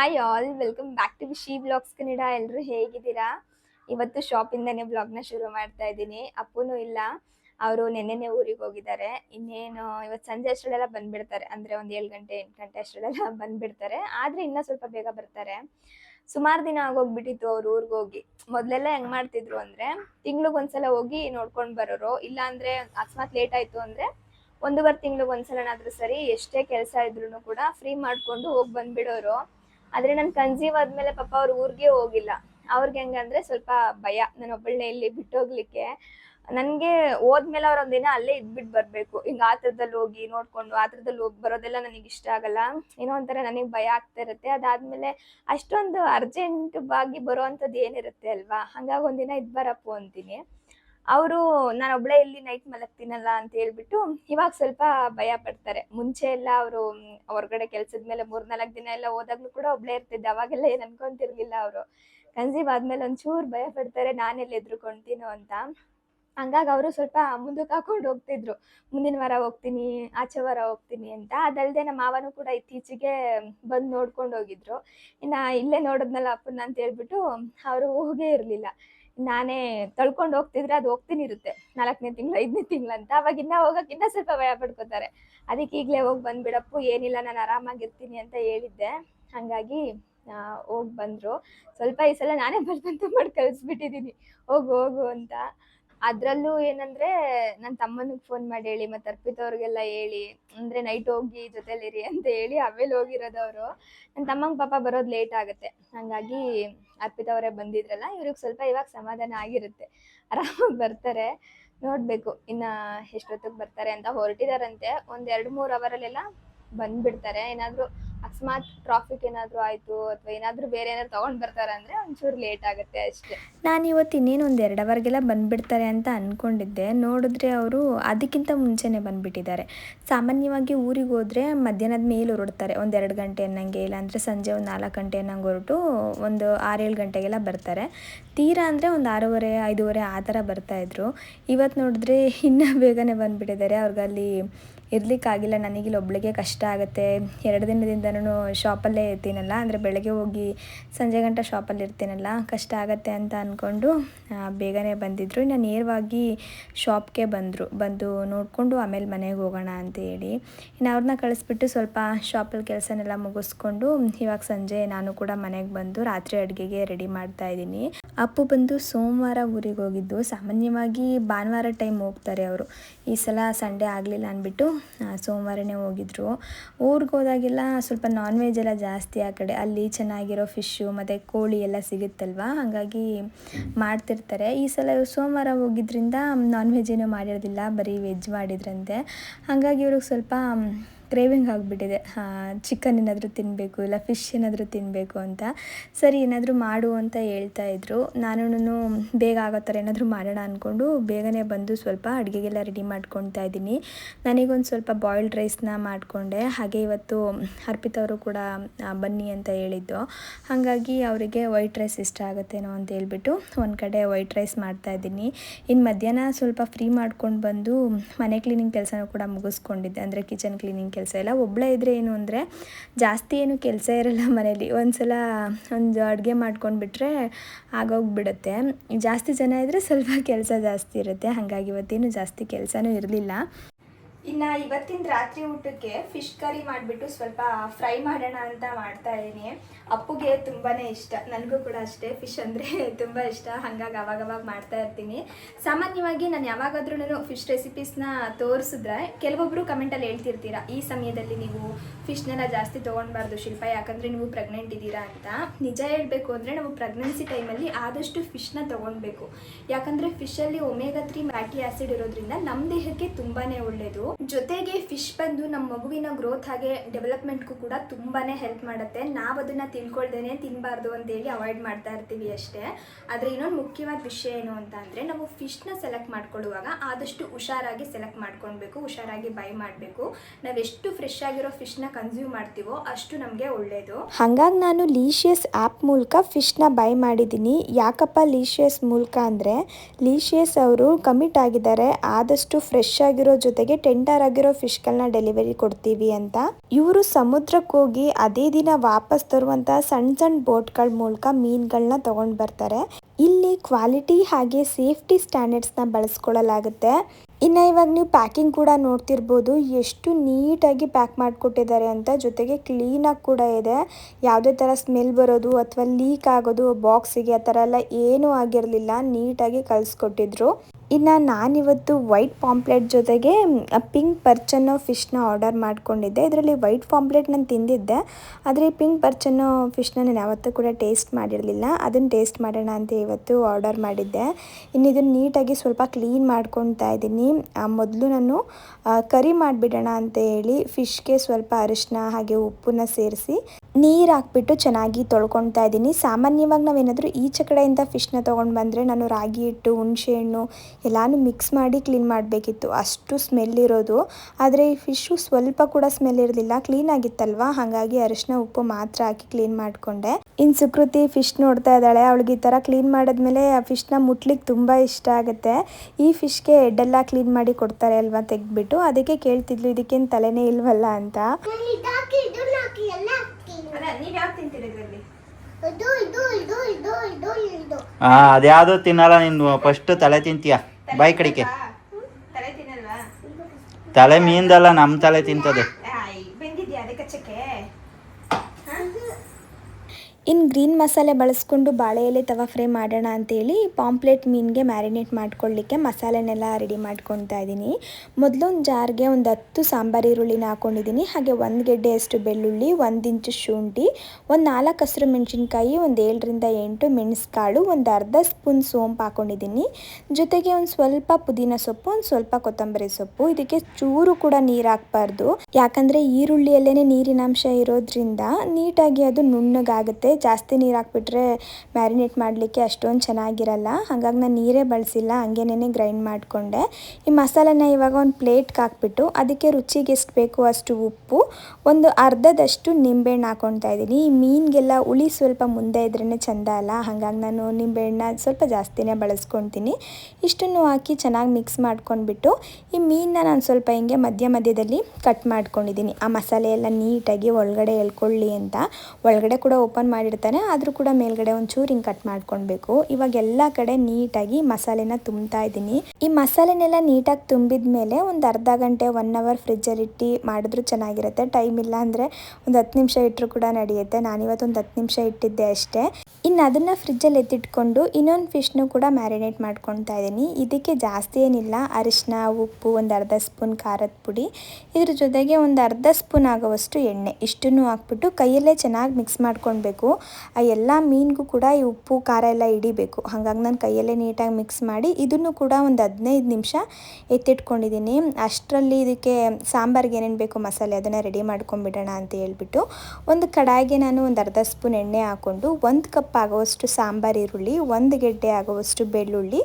Hi all welcome back to she blogs Kannada. ಎಲ್ಲರೂ ಹೇಗಿದ್ದೀರಾ? ಇವತ್ತು ಶಾಪಿಂದನೇ ಬ್ಲಾಗ್ನ ಶುರು ಮಾಡ್ತಾ ಇದ್ದೀನಿ. ಅಪ್ಪನೂ ಇಲ್ಲ, ಅವರು ನೆನ್ನೆನೆ ಊರಿಗೆ ಹೋಗಿದ್ದಾರೆ. ಇನ್ನೇನು, ಇವತ್ತು ಸಂಜೆ ಅಷ್ಟರಲ್ಲೆಲ್ಲ ಬಂದ್ಬಿಡ್ತಾರೆ. ಅಂದರೆ ಒಂದು ಏಳು ಗಂಟೆ, ಎಂಟು ಗಂಟೆ ಅಷ್ಟರಲ್ಲೆಲ್ಲ ಬಂದ್ಬಿಡ್ತಾರೆ. ಆದರೆ ಇನ್ನೂ ಸ್ವಲ್ಪ ಬೇಗ ಬರ್ತಾರೆ. ಸುಮಾರು ದಿನ ಆಗೋಗ್ಬಿಟ್ಟಿತ್ತು ಅವ್ರ ಊರಿಗೆ ಹೋಗಿ. ಮೊದಲೆಲ್ಲ ಹೆಂಗ್ ಮಾಡ್ತಿದ್ರು ಅಂದರೆ, ತಿಂಗ್ಳಿಗೆ ಒಂದ್ಸಲ ಹೋಗಿ ನೋಡ್ಕೊಂಡು ಬರೋರು. ಇಲ್ಲ ಅಂದರೆ ಅಕಸ್ಮಾತ್ ಲೇಟ್ ಆಯಿತು ಅಂದರೆ, ಒಂದುವರೆ ತಿಂಗ್ಳಿಗೆ ಒಂದ್ಸಲನಾದ್ರೂ ಸರಿ ಎಷ್ಟೇ ಕೆಲಸ ಇದ್ರು ಕೂಡ ಫ್ರೀ ಮಾಡ್ಕೊಂಡು ಹೋಗಿ ಬಂದ್ಬಿಡೋರು. ಆದ್ರೆ ನಾನು ಕನ್ಸೀವ್ ಆದ್ಮೇಲೆ ಪಾಪ ಅವ್ರ ಊರಿಗೆ ಹೋಗಿಲ್ಲ. ಅವ್ರಿಗೆ ಹೆಂಗಂದ್ರೆ ಸ್ವಲ್ಪ ಭಯ. ನಾನು ಒಬ್ಬಳನ್ನ ಇಲ್ಲಿ ಬಿಟ್ಟೋಗ್ಲಿಕ್ಕೆ. ನನಗೆ ಹೋದ್ಮೇಲೆ ಅವ್ರ ಒಂದಿನ ಅಲ್ಲೇ ಇದ್ಬಿಟ್ಟು ಬರಬೇಕು. ಹಿಂಗೆ ಆತ್ರದಲ್ಲಿ ಹೋಗಿ ನೋಡ್ಕೊಂಡು ಆತ್ರದಲ್ಲಿ ಹೋಗಿ ಬರೋದೆಲ್ಲ ನನಗೆ ಇಷ್ಟ ಆಗಲ್ಲ. ಏನೋ ಒಂಥರ ನನಗೆ ಭಯ ಆಗ್ತಾ ಇರುತ್ತೆ. ಅದಾದ್ಮೇಲೆ ಅಷ್ಟೊಂದು ಅರ್ಜೆಂಟ್ ಆಗಿ ಬರೋ ಅಂಥದ್ದು ಏನಿರುತ್ತೆ ಅಲ್ವಾ? ಹಂಗಾಗಿ ಒಂದಿನ ಇದ್ ಬರಪ್ಪು ಅಂತೀನಿ. ಅವರು, ನಾನು ಒಬ್ಳೆ ಇಲ್ಲಿ ನೈಟ್ ಮಲಗ್ತೀನಲ್ಲ ಅಂತ ಹೇಳ್ಬಿಟ್ಟು ಇವಾಗ ಸ್ವಲ್ಪ ಭಯ ಪಡ್ತಾರೆ. ಮುಂಚೆ ಎಲ್ಲ ಅವರು ಹೊರಗಡೆ ಕೆಲ್ಸದ ಮೇಲೆ ಮೂರ್ನಾಲ್ಕು ದಿನ ಎಲ್ಲ ಹೋದಾಗ್ಲೂ ಕೂಡ ಒಬ್ಳೆ ಇರ್ತಿದ್ದೆ. ಅವಾಗೆಲ್ಲ ಏನು ಅನ್ಕೊಂತಿರ್ಲಿಲ್ಲ ಅವರು. ಕನ್ಸೀವ್ ಆದ್ಮೇಲೆ ಒಂಚೂರು ಭಯ ಪಡ್ತಾರೆ. ನಾನೆಲ್ಲಿ ಎದ್ರುಕೊಂತೀನೋ ಅಂತ. ಹಂಗಾಗಿ ಅವರು ಸ್ವಲ್ಪ ಮುಂದಕ್ಕೆ ಹಾಕೊಂಡು ಹೋಗ್ತಿದ್ರು. ಮುಂದಿನ ವಾರ ಹೋಗ್ತೀನಿ, ಆಚೆ ವಾರ ಹೋಗ್ತೀನಿ ಅಂತ. ಅದಲ್ಲದೆ ನಮ್ಮ ಮಾವನು ಕೂಡ ಇತ್ತೀಚೆಗೆ ಬಂದು ನೋಡ್ಕೊಂಡು ಹೋಗಿದ್ರು. ಇನ್ನು ಇಲ್ಲೇ ನೋಡಿದ್ನಲ್ಲ ಅಪ್ಪನ ಅಂತ ಹೇಳ್ಬಿಟ್ಟು ಅವರು ಹೋಗೇ ಇರಲಿಲ್ಲ. ನಾನೇ ತಳ್ಕೊಂಡು ಹೋಗ್ತಿದ್ರೆ ಅದು ಹೋಗ್ತೀನಿ ಇರುತ್ತೆ. ನಾಲ್ಕನೇ ತಿಂಗಳು, ಐದನೇ ತಿಂಗಳು ಅಂತ. ಅವಾಗ ಇನ್ನ ಹೋಗಕ್ಕೆ ಇನ್ನೂ ಸ್ವಲ್ಪ ಭಯ ಪಡ್ಕೋತಾರೆ. ಅದಕ್ಕೆ ಈಗಲೇ ಹೋಗಿ ಬಂದ್ಬಿಡಪ್ಪು, ಏನಿಲ್ಲ, ನಾನು ಆರಾಮಾಗಿರ್ತೀನಿ ಅಂತ ಹೇಳಿದ್ದೆ. ಹಾಗಾಗಿ ಹೋಗಿ ಬಂದರು. ಸ್ವಲ್ಪ ಈ ಸಲ ನಾನೇ ಬರ್ಬಂತು ಮಾಡಿ ಕಳಿಸ್ಬಿಟ್ಟಿದ್ದೀನಿ ಹೋಗು ಹೋಗು ಅಂತ. ಅದರಲ್ಲೂ ಏನಂದ್ರೆ ನನ್ನ ತಮ್ಮನಿಗೆ ಫೋನ್ ಮಾಡಿ ಹೇಳಿ, ಮತ್ತೆ ಅರ್ಪಿತವ್ರಿಗೆಲ್ಲ ಹೇಳಿ, ಅಂದ್ರೆ ನೈಟ್ ಹೋಗಿ ಜೊತೆಲಿರಿ ಅಂತ ಹೇಳಿ ಆಮೇಲೆ ಹೋಗಿರೋದವರು. ನನ್ನ ತಮ್ಮಂಗೆ ಪಾಪ ಬರೋದು ಲೇಟ್ ಆಗುತ್ತೆ. ಹಾಗಾಗಿ ಅರ್ಪಿತವರೇ ಬಂದಿದ್ರಲ್ಲ, ಇವ್ರಿಗೆ ಸ್ವಲ್ಪ ಇವಾಗ ಸಮಾಧಾನ ಆಗಿರುತ್ತೆ. ಆರಾಮಾಗಿ ಬರ್ತಾರೆ. ನೋಡಬೇಕು ಇನ್ನ ಎಷ್ಟೊತ್ತಿಗೆ ಬರ್ತಾರೆ ಅಂತ ಹೊರಟಿದಾರಂತೆ. ಒಂದು ಎರಡು ಮೂರು ಅವರಲ್ಲೆಲ್ಲ ಬಂದ್ಬಿಡ್ತಾರೆ. ಏನಾದರೂ ಅಕಸ್ಮಾತ್ ಟ್ರಾಫಿಕ್ ಏನಾದರೂ ಆಯಿತು ಅಥವಾ ಏನಾದರೂ ಬೇರೆ ಏನಾದ್ರು ತೊಗೊಂಡು ಬರ್ತಾರೆ ಅಂದರೆ ಒಂಚೂರು ಲೇಟ್ ಆಗುತ್ತೆ ಅಷ್ಟೇ. ನಾನು ಇವತ್ತು ಇನ್ನೇನು ಒಂದು ಎರಡು ಬಂದುಬಿಡ್ತಾರೆ ಅಂತ ಅಂದ್ಕೊಂಡಿದ್ದೆ ನೋಡಿದ್ರೆ ಅವರು ಅದಕ್ಕಿಂತ ಮುಂಚೆನೇ ಬಂದುಬಿಟ್ಟಿದ್ದಾರೆ. ಸಾಮಾನ್ಯವಾಗಿ ಊರಿಗೆ ಹೋದರೆ ಮಧ್ಯಾಹ್ನದ ಮೇಲೆ ಹೊರಡ್ತಾರೆ. ಒಂದು ಎರಡು ಗಂಟೆ ಅನ್ನಂಗೆ ಇಲ್ಲಾಂದರೆ ಸಂಜೆ ಒಂದು ನಾಲ್ಕು ಗಂಟೆ ಅನ್ನಂಗೆ ಹೊರಟು ಒಂದು ಆರೇಳು ಗಂಟೆಗೆಲ್ಲ ಬರ್ತಾರೆ. ತೀರಾ ಅಂದರೆ ಒಂದು ಆರೂವರೆ, ಐದೂವರೆ ಆ ಥರ ಬರ್ತಾಯಿದ್ರು ಇವತ್ತು ನೋಡಿದ್ರೆ ಇನ್ನೂ ಬೇಗನೆ ಬಂದುಬಿಟ್ಟಿದ್ದಾರೆ. ಅವ್ರಿಗಲ್ಲಿ ಇರಲಿಕ್ಕಾಗಿಲ್ಲ. ನನಗಿಲ್ಲಿ ಒಬ್ಳಿಗೆ ಕಷ್ಟ ಆಗುತ್ತೆ. ಎರಡು ದಿನದಿಂದನೂ ಶಾಪಲ್ಲೇ ಇರ್ತೀನಲ್ಲ, ಅಂದರೆ ಬೆಳಗ್ಗೆ ಹೋಗಿ ಸಂಜೆ ಗಂಟೆ ಶಾಪಲ್ಲಿ ಇರ್ತೀನಲ್ಲ, ಕಷ್ಟ ಆಗುತ್ತೆ ಅಂತ ಅಂದ್ಕೊಂಡು ಬೇಗನೆ ಬಂದಿದ್ದರು ಇನ್ನು ನೇರವಾಗಿ ಶಾಪ್ಗೆ ಬಂದರು, ಬಂದು ನೋಡಿಕೊಂಡು ಆಮೇಲೆ ಮನೆಗೆ ಹೋಗೋಣ ಅಂತ ಹೇಳಿ. ಇನ್ನು ಅವ್ರನ್ನ ಕಳಿಸ್ಬಿಟ್ಟು ಸ್ವಲ್ಪ ಶಾಪಲ್ಲಿ ಕೆಲಸನೆಲ್ಲ ಮುಗಿಸ್ಕೊಂಡು, ಇವಾಗ ಸಂಜೆ ನಾನು ಕೂಡ ಮನೆಗೆ ಬಂದು ರಾತ್ರಿ ಅಡುಗೆಗೆ ರೆಡಿ ಮಾಡ್ತಾ ಇದ್ದೀನಿ. ಅಪ್ಪು ಬಂದು ಸೋಮವಾರ ಊರಿಗೆ ಹೋಗಿದ್ದು. ಸಾಮಾನ್ಯವಾಗಿ ಭಾನುವಾರ ಟೈಮ್ ಹೋಗ್ತಾರೆ ಅವರು. ಈ ಸಲ ಸಂಡೇ ಆಗಲಿಲ್ಲ ಅಂದ್ಬಿಟ್ಟು ಸೋಮವಾರನೇ ಹೋಗಿದ್ರು. ಊರಿಗೆ ಹೋದಾಗೆಲ್ಲ ಸ್ವಲ್ಪ ನಾನ್ ವೆಜ್ ಎಲ್ಲ ಜಾಸ್ತಿ ಆ ಕಡೆ. ಅಲ್ಲಿ ಚೆನ್ನಾಗಿರೋ ಫಿಶ್ಶು ಮತ್ತು ಕೋಳಿ ಎಲ್ಲ ಸಿಗುತ್ತಲ್ವ? ಹಾಗಾಗಿ ಮಾಡ್ತಿರ್ತಾರೆ. ಈ ಸಲ ಸೋಮವಾರ ಹೋಗಿದ್ದರಿಂದ ನಾನ್ ವೆಜ್ ಏನೂ ಮಾಡಿರೋದಿಲ್ಲ. ಬರೀ ವೆಜ್ ಮಾಡಿದ್ರಂತೆ. ಹಾಗಾಗಿ ಇವ್ರಿಗೆ ಸ್ವಲ್ಪ ಕ್ರೇವಿಂಗ್ ಆಗಿಬಿಟ್ಟಿದೆ. ಚಿಕನ್ ಏನಾದರೂ ತಿನ್ನಬೇಕು ಇಲ್ಲ ಫಿಶ್ ಏನಾದರೂ ತಿನ್ನಬೇಕು ಅಂತ. ಸರಿ, ಏನಾದರೂ ಮಾಡು ಅಂತ ಹೇಳ್ತಾ ಇದ್ರು. ನಾನು ಬೇಗ ಆಗೋ ಥರ ಏನಾದರೂ ಮಾಡೋಣ ಅಂದ್ಕೊಂಡು ಬೇಗನೆ ಬಂದು ಸ್ವಲ್ಪ ಅಡುಗೆಗೆಲ್ಲ ರೆಡಿ ಮಾಡ್ಕೊಳ್ತಾ ಇದ್ದೀನಿ. ನನಗೊಂದು ಸ್ವಲ್ಪ ಬಾಯ್ಲ್ಡ್ ರೈಸ್ನ ಮಾಡಿಕೊಂಡೆ. ಹಾಗೆ ಇವತ್ತು ಅರ್ಪಿತ್ ಅವರು ಕೂಡ ಬನ್ನಿ ಅಂತ ಹೇಳಿದ್ದು. ಹಾಗಾಗಿ ಅವರಿಗೆ ವೈಟ್ ರೈಸ್ ಇಷ್ಟ ಆಗುತ್ತೇನೋ ಅಂತ ಹೇಳ್ಬಿಟ್ಟು ಒಂದು ಕಡೆ ವೈಟ್ ರೈಸ್ ಮಾಡ್ತಾ ಇದ್ದೀನಿ. ಇನ್ನು ಮಧ್ಯಾಹ್ನ ಸ್ವಲ್ಪ ಫ್ರೀ ಮಾಡ್ಕೊಂಡು ಬಂದು ಮನೆ ಕ್ಲೀನಿಂಗ್ ಕೆಲಸನೂ ಕೂಡ ಮುಗಿಸ್ಕೊಂಡಿದ್ದೆ. ಅಂದರೆ ಕಿಚನ್ ಕ್ಲೀನಿಂಗ್ ಕೆಲಸ ಇಲ್ಲ. ಒಬ್ಬಳೇ ಇದ್ದರೆ ಏನು ಅಂದರೆ ಜಾಸ್ತಿ ಏನು ಕೆಲಸ ಇರಲ್ಲ ಮನೇಲಿ. ಒಂದು ಸಲ ಒಂದು ಅಡುಗೆ ಮಾಡ್ಕೊಂಡ್ಬಿಟ್ರೆ ಆಗೋಗ್ಬಿಡುತ್ತೆ. ಜಾಸ್ತಿ ಜನ ಇದ್ದರೆ ಸ್ವಲ್ಪ ಕೆಲಸ ಜಾಸ್ತಿ ಇರುತ್ತೆ. ಹಾಗಾಗಿ ಇವತ್ತೇನು ಜಾಸ್ತಿ ಕೆಲಸನೂ ಇರಲಿಲ್ಲ. ಇನ್ನು ಇವತ್ತಿನ ರಾತ್ರಿ ಊಟಕ್ಕೆ ಫಿಶ್ ಕರಿ ಮಾಡಿಬಿಟ್ಟು ಸ್ವಲ್ಪ ಫ್ರೈ ಮಾಡೋಣ ಅಂತ ಮಾಡ್ತಾ ಇದ್ದೀನಿ. ಅಪ್ಪುಗೆ ತುಂಬಾ ಇಷ್ಟ. ನನಗೂ ಕೂಡ ಅಷ್ಟೇ. ಫಿಶ್ ಅಂದರೆ ತುಂಬ ಇಷ್ಟ. ಹಾಗಾಗಿ ಅವಾಗವಾಗ ಮಾಡ್ತಾ ಇರ್ತೀನಿ. ಸಾಮಾನ್ಯವಾಗಿ ನಾನು ಯಾವಾಗಾದ್ರೂ ಫಿಶ್ ರೆಸಿಪೀಸ್ನ ತೋರಿಸಿದ್ರೆ ಕೆಲವೊಬ್ಬರು ಕಮೆಂಟಲ್ಲಿ ಹೇಳ್ತಿರ್ತೀರ, ಈ ಸಮಯದಲ್ಲಿ ನೀವು ಫಿಶ್ನೆಲ್ಲ ಜಾಸ್ತಿ ತೊಗೊಳ್ಬಾರ್ದು ಶಿಲ್ಪ, ಯಾಕಂದರೆ ನೀವು ಪ್ರೆಗ್ನೆಂಟ್ ಇದ್ದೀರಾ ಅಂತ. ನಿಜ ಹೇಳಬೇಕು ಅಂದರೆ ನಾವು ಪ್ರೆಗ್ನೆನ್ಸಿ ಟೈಮಲ್ಲಿ ಆದಷ್ಟು ಫಿಶ್ನ ತೊಗೊಳ್ಬೇಕು ಯಾಕಂದರೆ ಫಿಶಲ್ಲಿ ಒಮೆಗಾ ತ್ರೀ ಫ್ಯಾಟಿ ಆ್ಯಸಿಡ್ ಇರೋದ್ರಿಂದ ನಮ್ಮ ದೇಹಕ್ಕೆ ತುಂಬಾ ಒಳ್ಳೆಯದು ಜೊತೆಗೆ ಫಿಶ್ ಬಂದು ನಮ್ಮ ಮಗುವಿನ ಗ್ರೋತ್ ಹಾಗೆ ಡೆವಲಪ್ಮೆಂಟ್ಗೂ ಕೂಡ ತುಂಬಾ ಹೆಲ್ಪ್ ಮಾಡುತ್ತೆ. ನಾವು ಅದನ್ನು ತಿಳ್ಕೊಳ್ದೇನೆ ತಿನ್ನಬಾರ್ದು ಅಂತೇಳಿ ಅವಾಯ್ಡ್ ಮಾಡ್ತಾ ಇರ್ತೀವಿ ಅಷ್ಟೇ. ಆದರೆ ಇನ್ನೊಂದು ಮುಖ್ಯವಾದ ವಿಷಯ ಏನು ಅಂತ ಅಂದರೆ ನಾವು ಫಿಶ್ನ ಸೆಲೆಕ್ಟ್ ಮಾಡ್ಕೊಳ್ಳುವಾಗ ಆದಷ್ಟು ಹುಷಾರಾಗಿ ಸೆಲೆಕ್ಟ್ ಮಾಡ್ಕೊಳ್ಬೇಕು, ಹುಷಾರಾಗಿ ಬೈ ಮಾಡಬೇಕು. ನಾವೆಷ್ಟು ಫ್ರೆಶ್ ಆಗಿರೋ ಫಿಶ್ನ ಕನ್ಸ್ಯೂಮ್ ಮಾಡ್ತೀವೋ ಅಷ್ಟು ನಮಗೆ ಒಳ್ಳೆಯದು ಹಾಗಾಗಿ ನಾನು ಲೀಶಿಯಸ್ ಆ್ಯಪ್ ಮೂಲಕ ಫಿಶ್ನ ಬೈ ಮಾಡಿದ್ದೀನಿ. ಯಾಕಪ್ಪ ಲೀಶಿಯಸ್ ಮೂಲಕ ಅಂದರೆ ಲೀಶಿಯಸ್ ಅವರು ಕಮಿಟ್ ಆಗಿದ್ದಾರೆ. ಆದಷ್ಟು ಫ್ರೆಶ್ ಆಗಿರೋ ಜೊತೆಗೆ ಟೆಂಡರ್ ಆಗಿರೋ ಫಿಶ್ಗಳನ್ನ ಡೆಲಿವರಿ ಕೊಡ್ತೀವಿ ಅಂತ. ಇವರು ಸಮುದ್ರಕ್ಕೆ ಹೋಗಿ ಅದೇ ದಿನ ವಾಪಸ್ ತರುವಂಥ ಸಣ್ಣ ಸಣ್ಣ ಬೋಟ್ಗಳ ಮೂಲಕ ಮೀನುಗಳನ್ನ ತಗೊಂಡು ಬರ್ತಾರೆ. ಇಲ್ಲಿ ಕ್ವಾಲಿಟಿ ಹಾಗೆ ಸೇಫ್ಟಿ ಸ್ಟ್ಯಾಂಡರ್ಡ್ಸ್ನ ಬಳಸ್ಕೊಳ್ಳಲಾಗುತ್ತೆ. ಇನ್ನು ಇವಾಗ ನೀವು ಪ್ಯಾಕಿಂಗ್ ಕೂಡ ನೋಡ್ತಿರ್ಬೋದು, ಎಷ್ಟು ನೀಟಾಗಿ ಪ್ಯಾಕ್ ಮಾಡಿಕೊಟ್ಟಿದ್ದಾರೆ ಅಂತ. ಜೊತೆಗೆ ಕ್ಲೀನಾಗಿ ಕೂಡ ಇದೆ. ಯಾವುದೇ ಥರ ಸ್ಮೆಲ್ ಬರೋದು ಅಥವಾ ಲೀಕ್ ಆಗೋದು, ಬಾಕ್ಸಿಗೆ ಆ ಥರ ಎಲ್ಲ ಏನೂ ಆಗಿರಲಿಲ್ಲ, ನೀಟಾಗಿ ಕಳಿಸ್ಕೊಟ್ಟಿದ್ರು. ಇನ್ನು ನಾನಿವತ್ತು ವೈಟ್ ಪಾಂಪ್ಲೆಟ್ ಜೊತೆಗೆ ಪಿಂಕ್ ಪರ್ಚ್ ಅನ್ನೋ ಫಿಶ್ನ ಆರ್ಡರ್ ಮಾಡ್ಕೊಂಡಿದ್ದೆ. ಇದರಲ್ಲಿ ವೈಟ್ ಪಾಂಪ್ಲೆಟ್ ನಾನು ತಿಂದಿದ್ದೆ. ಆದರೆ ಪಿಂಕ್ ಪರ್ಚ್ ಅನ್ನೋ ಫಿಶ್ನ ನಾನು ಯಾವತ್ತೂ ಕೂಡ ಟೇಸ್ಟ್ ಮಾಡಿರಲಿಲ್ಲ. ಅದನ್ನು ಟೇಸ್ಟ್ ಮಾಡೋಣ ಅಂತ ಇವತ್ತು ಆರ್ಡರ್ ಮಾಡಿದ್ದೆ. ಇನ್ನು ಇದನ್ನು ನೀಟಾಗಿ ಸ್ವಲ್ಪ ಕ್ಲೀನ್ ಮಾಡ್ಕೊತಾ ಇದ್ದೀನಿ. ಮೊದಲು ನಾನು ಕರಿ ಮಾಡಿಬಿಡೋಣ ಅಂತ ಹೇಳಿ ಫಿಶ್ಗೆ ಸ್ವಲ್ಪ ಅರಿಶಿನ ಹಾಗೆ ಉಪ್ಪನ್ನ ಸೇರಿಸಿ ನೀರು ಹಾಕ್ಬಿಟ್ಟು ಚೆನ್ನಾಗಿ ತೊಳ್ಕೊಳ್ತಾ ಇದ್ದೀನಿ. ಸಾಮಾನ್ಯವಾಗಿ ನಾವೇನಾದರೂ ಈಚೆ ಕಡೆಯಿಂದ ಫಿಶ್ನ ತೊಗೊಂಡು ಬಂದರೆ ನಾನು ರಾಗಿ ಹಿಟ್ಟು, ಹುಣಸೆ ಹಣ್ಣು ಎಲ್ಲಾನು ಮಿಕ್ಸ್ ಮಾಡಿ ಕ್ಲೀನ್ ಮಾಡಬೇಕಿತ್ತು. ಅಷ್ಟು ಸ್ಮೆಲ್ ಇರೋದು. ಆದರೆ ಈ ಫಿಶ್ಶು ಸ್ವಲ್ಪ ಕೂಡ ಸ್ಮೆಲ್ ಇರಲಿಲ್ಲ. ಕ್ಲೀನ್ ಆಗಿತ್ತಲ್ವ? ಹಾಗಾಗಿ ಅರಿಶಿನ ಉಪ್ಪು ಮಾತ್ರ ಹಾಕಿ ಕ್ಲೀನ್ ಮಾಡಿಕೊಂಡೆ. ಇನ್ನು ಸುಕೃತಿ ಫಿಶ್ ನೋಡ್ತಾ ಇದ್ದಾಳೆ. ಅವಳಿಗೆ ಈ ಥರ ಕ್ಲೀನ್ ಮಾಡಿದ್ಮೇಲೆ ಆ ಫಿಶ್ನ ಮುಟ್ಲಿಕ್ಕೆ ತುಂಬ ಇಷ್ಟ ಆಗುತ್ತೆ. ಈ ಫಿಶ್ಗೆ ಹೆಡ್ಡೆಲ್ಲ ಕ್ಲೀನ್ ಮಾಡಿ ಕೊಡ್ತಾರೆ ಅಲ್ವಾ ತೆಗೆದ್ಬಿಟ್ಟು? ಅದಕ್ಕೆ ಕೇಳ್ತಿದ್ಲು, ಇದಕ್ಕೇನು ತಲೆನೇ ಇಲ್ವಲ್ಲ? ಅಂತ. ನಾನು ಇದಾಕಿ ಇದು ನಾಕಿ ಎಲ್ಲ ಹಾಕ್ತೀನಿ ನೀವು ಯಾವ್ದು ತಿಂತೀರಿ ಇದರಲ್ಲಿ? ಇದು ಇದು ಇದು ಇದು ಇದು ಇದು. ಹಾ ಅದ್ಯಾವುದು ತಿನ್ನಲ್ಲ ನೀನು ಫಸ್ಟ್ ತಲೆ ತಿಂತೀಯ ಬಾಯಿ ಕಡಿಕೆ. ತಲೆ ತಿನ್ನಲ್ವಾ? ತಲೆ ಮೀನ್ದಲ್ಲ ನಮ್ಮ ತಲೆ ತಿಂತದೆ. ಇನ್ನು ಗ್ರೀನ್ ಮಸಾಲೆ ಬಳಸ್ಕೊಂಡು ಬಾಳೆ ಎಲೆ ತವ ಫ್ರೈ ಮಾಡೋಣ ಅಂತೇಳಿ ಪಾಂಪ್ಲೆಟ್ ಮೀನಿಗೆ ಮ್ಯಾರಿನೇಟ್ ಮಾಡ್ಕೊಳ್ಳಿಕ್ಕೆ ಮಸಾಲೆನೆಲ್ಲ ರೆಡಿ ಮಾಡ್ಕೊತಾ ಇದ್ದೀನಿ. ಮೊದಲೊಂದು ಜಾರ್ಗೆ ಒಂದು ಹತ್ತು ಸಾಂಬಾರು ಈರುಳ್ಳಿನ ಹಾಕ್ಕೊಂಡಿದ್ದೀನಿ ಹಾಗೆ ಒಂದು ಗೆಡ್ಡೆಯಷ್ಟು ಬೆಳ್ಳುಳ್ಳಿ, ಒಂದು ಇಂಚು ಶುಂಠಿ, ಒಂದು ನಾಲ್ಕು ಹಸಿರು ಮೆಣಸಿನ್ಕಾಯಿ, ಒಂದು ಏಳರಿಂದ ಎಂಟು ಮೆಣಸುಕಾಳು, ಒಂದು ಅರ್ಧ ಸ್ಪೂನ್ ಸೋಂಪು ಹಾಕ್ಕೊಂಡಿದ್ದೀನಿ ಜೊತೆಗೆ ಒಂದು ಸ್ವಲ್ಪ ಪುದೀನ ಸೊಪ್ಪು, ಒಂದು ಸ್ವಲ್ಪ ಕೊತ್ತಂಬರಿ ಸೊಪ್ಪು. ಇದಕ್ಕೆ ಚೂರು ಕೂಡ ನೀರು ಹಾಕ್ಬಾರ್ದು. ಯಾಕಂದರೆ ಈರುಳ್ಳಿಯಲ್ಲೇ ನೀರಿನಾಂಶ ಇರೋದ್ರಿಂದ ನೀಟಾಗಿ ಅದು ನುಣ್ಣಗಾಗುತ್ತೆ ಜಾಸ್ತಿ ನೀರು ಹಾಕ್ಬಿಟ್ರೆ ಮ್ಯಾರಿನೇಟ್ ಮಾಡಲಿಕ್ಕೆ ಅಷ್ಟೊಂದು ಚೆನ್ನಾಗಿರಲ್ಲ. ಹಾಗಾಗಿ ನಾನು ನೀರೇ ಬಳಸಿಲ್ಲ ಹಂಗೇನೇ ಗ್ರೈಂಡ್ ಮಾಡಿಕೊಂಡೆ. ಈ ಮಸಾಲೆನ ಇವಾಗ ಒಂದು ಪ್ಲೇಟ್ಗೆ ಹಾಕ್ಬಿಟ್ಟು ಅದಕ್ಕೆ ರುಚಿಗೆ ಎಷ್ಟು ಬೇಕು ಅಷ್ಟು ಉಪ್ಪು, ಒಂದು ಅರ್ಧದಷ್ಟು ನಿಂಬೆಹಣ್ಣು ಹಾಕ್ಕೊತಾ ಇದ್ದೀನಿ. ಈ ಮೀನಿಗೆಲ್ಲ ಹುಳಿ ಸ್ವಲ್ಪ ಮುಂದೆ ಇದ್ರೇ ಚೆಂದ ಅಲ್ಲ, ಹಾಗಾಗಿ ನಾನು ನಿಂಬೆಹಣ್ಣ ಸ್ವಲ್ಪ ಜಾಸ್ತಿನೇ ಬಳಸ್ಕೊತೀನಿ. ಇಷ್ಟನ್ನು ಹಾಕಿ ಚೆನ್ನಾಗಿ ಮಿಕ್ಸ್ ಮಾಡ್ಕೊಂಡ್ಬಿಟ್ಟು ಈ ಮೀನನ್ನ ನಾನು ಸ್ವಲ್ಪ ಹಿಂಗೆ ಮಧ್ಯ ಮಧ್ಯದಲ್ಲಿ ಕಟ್ ಮಾಡ್ಕೊಂಡಿದ್ದೀನಿ. ಆ ಮಸಾಲೆ ಎಲ್ಲ ನೀಟಾಗಿ ಒಳಗಡೆ ಎಳ್ಕೊಳ್ಳಿ ಅಂತ. ಒಳಗಡೆ ಕೂಡ ಓಪನ್ ಮಾಡಿರ್ತಾನೆ ಆದರೂ ಕೂಡ ಮೇಲ್ಗಡೆ ಒಂದು ಹಿಂಗೆ ಕಟ್ ಮಾಡ್ಕೊಳ್ಬೇಕು ಇವಾಗ ಎಲ್ಲ ಕಡೆ ನೀಟಾಗಿ ಮಸಾಲೆನ ತುಂಬ್ತಾ ಇದ್ದೀನಿ. ಈ ಮಸಾಲೆನೆಲ್ಲ ನೀಟಾಗಿ ತುಂಬಿದ ಮೇಲೆ ಒಂದು ಅರ್ಧ ಗಂಟೆ ಒನ್ ಅವರ್ ಫ್ರಿಜ್ಜಲ್ಲಿ ಇಟ್ಟು ಮಾಡಿದ್ರು ಚೆನ್ನಾಗಿರುತ್ತೆ. ಟೈಮ್ ಇಲ್ಲ ಅಂದರೆ ಒಂದು ಹತ್ತು ನಿಮಿಷ ಇಟ್ಟರು ಕೂಡ ನಡೆಯುತ್ತೆ. ನಾನಿವತ್ತು ಒಂದು ಹತ್ತು ನಿಮಿಷ ಇಟ್ಟಿದ್ದೆ ಅಷ್ಟೇ. ಇನ್ನು ಅದನ್ನು ಫ್ರಿಜ್ಜಲ್ಲಿ ಎತ್ತಿಟ್ಕೊಂಡು ಇನ್ನೊಂದು ಫಿಶ್ನು ಕೂಡ ಮ್ಯಾರಿನೇಟ್ ಮಾಡ್ಕೊತಾ ಇದ್ದೀನಿ. ಇದಕ್ಕೆ ಜಾಸ್ತಿ ಏನಿಲ್ಲ. ಅರಿಶಿನ ಉಪ್ಪು, ಒಂದು ಅರ್ಧ ಸ್ಪೂನ್ ಖಾರದ ಪುಡಿ. ಇದ್ರ ಜೊತೆಗೆ ಒಂದು ಅರ್ಧ ಸ್ಪೂನ್ ಆಗೋವಷ್ಟು ಎಣ್ಣೆ. ಇಷ್ಟನ್ನು ಹಾಕ್ಬಿಟ್ಟು ಕೈಯಲ್ಲೇ ಚೆನ್ನಾಗಿ ಮಿಕ್ಸ್ ಮಾಡ್ಕೊಳ್ಬೇಕು ಆ ಎಲ್ಲ ಮೀನಿಗೂ ಕೂಡ ಈ ಉಪ್ಪು, ಖಾರ ಎಲ್ಲ ಹಿಡಿಬೇಕು. ಹಾಗಾಗಿ ನಾನು ಕೈಯಲ್ಲೇ ನೀಟಾಗಿ ಮಿಕ್ಸ್ ಮಾಡಿ ಇದನ್ನು ಕೂಡ ಒಂದು ಹದಿನೈದು ನಿಮಿಷ ಎತ್ತಿಟ್ಕೊಂಡಿದ್ದೀನಿ ಅಷ್ಟರಲ್ಲಿ ಇದಕ್ಕೆ ಸಾಂಬಾರಿಗೆ ಏನೇನು ಬೇಕು ಮಸಾಲೆ ಅದನ್ನು ರೆಡಿ ಮಾಡ್ಕೊಂಡ್ಬಿಡೋಣ ಅಂತ ಹೇಳ್ಬಿಟ್ಟು ಒಂದು ಕಡಾಯಿಗೆ ನಾನು ಒಂದು ಅರ್ಧ ಸ್ಪೂನ್ ಎಣ್ಣೆ ಹಾಕ್ಕೊಂಡು ಒಂದು ಕಪ್ ಆಗುವಷ್ಟು ಸಾಂಬಾರು ಈರುಳ್ಳಿ, ಒಂದು ಗೆಡ್ಡೆ ಆಗುವಷ್ಟು ಬೆಳ್ಳುಳ್ಳಿ,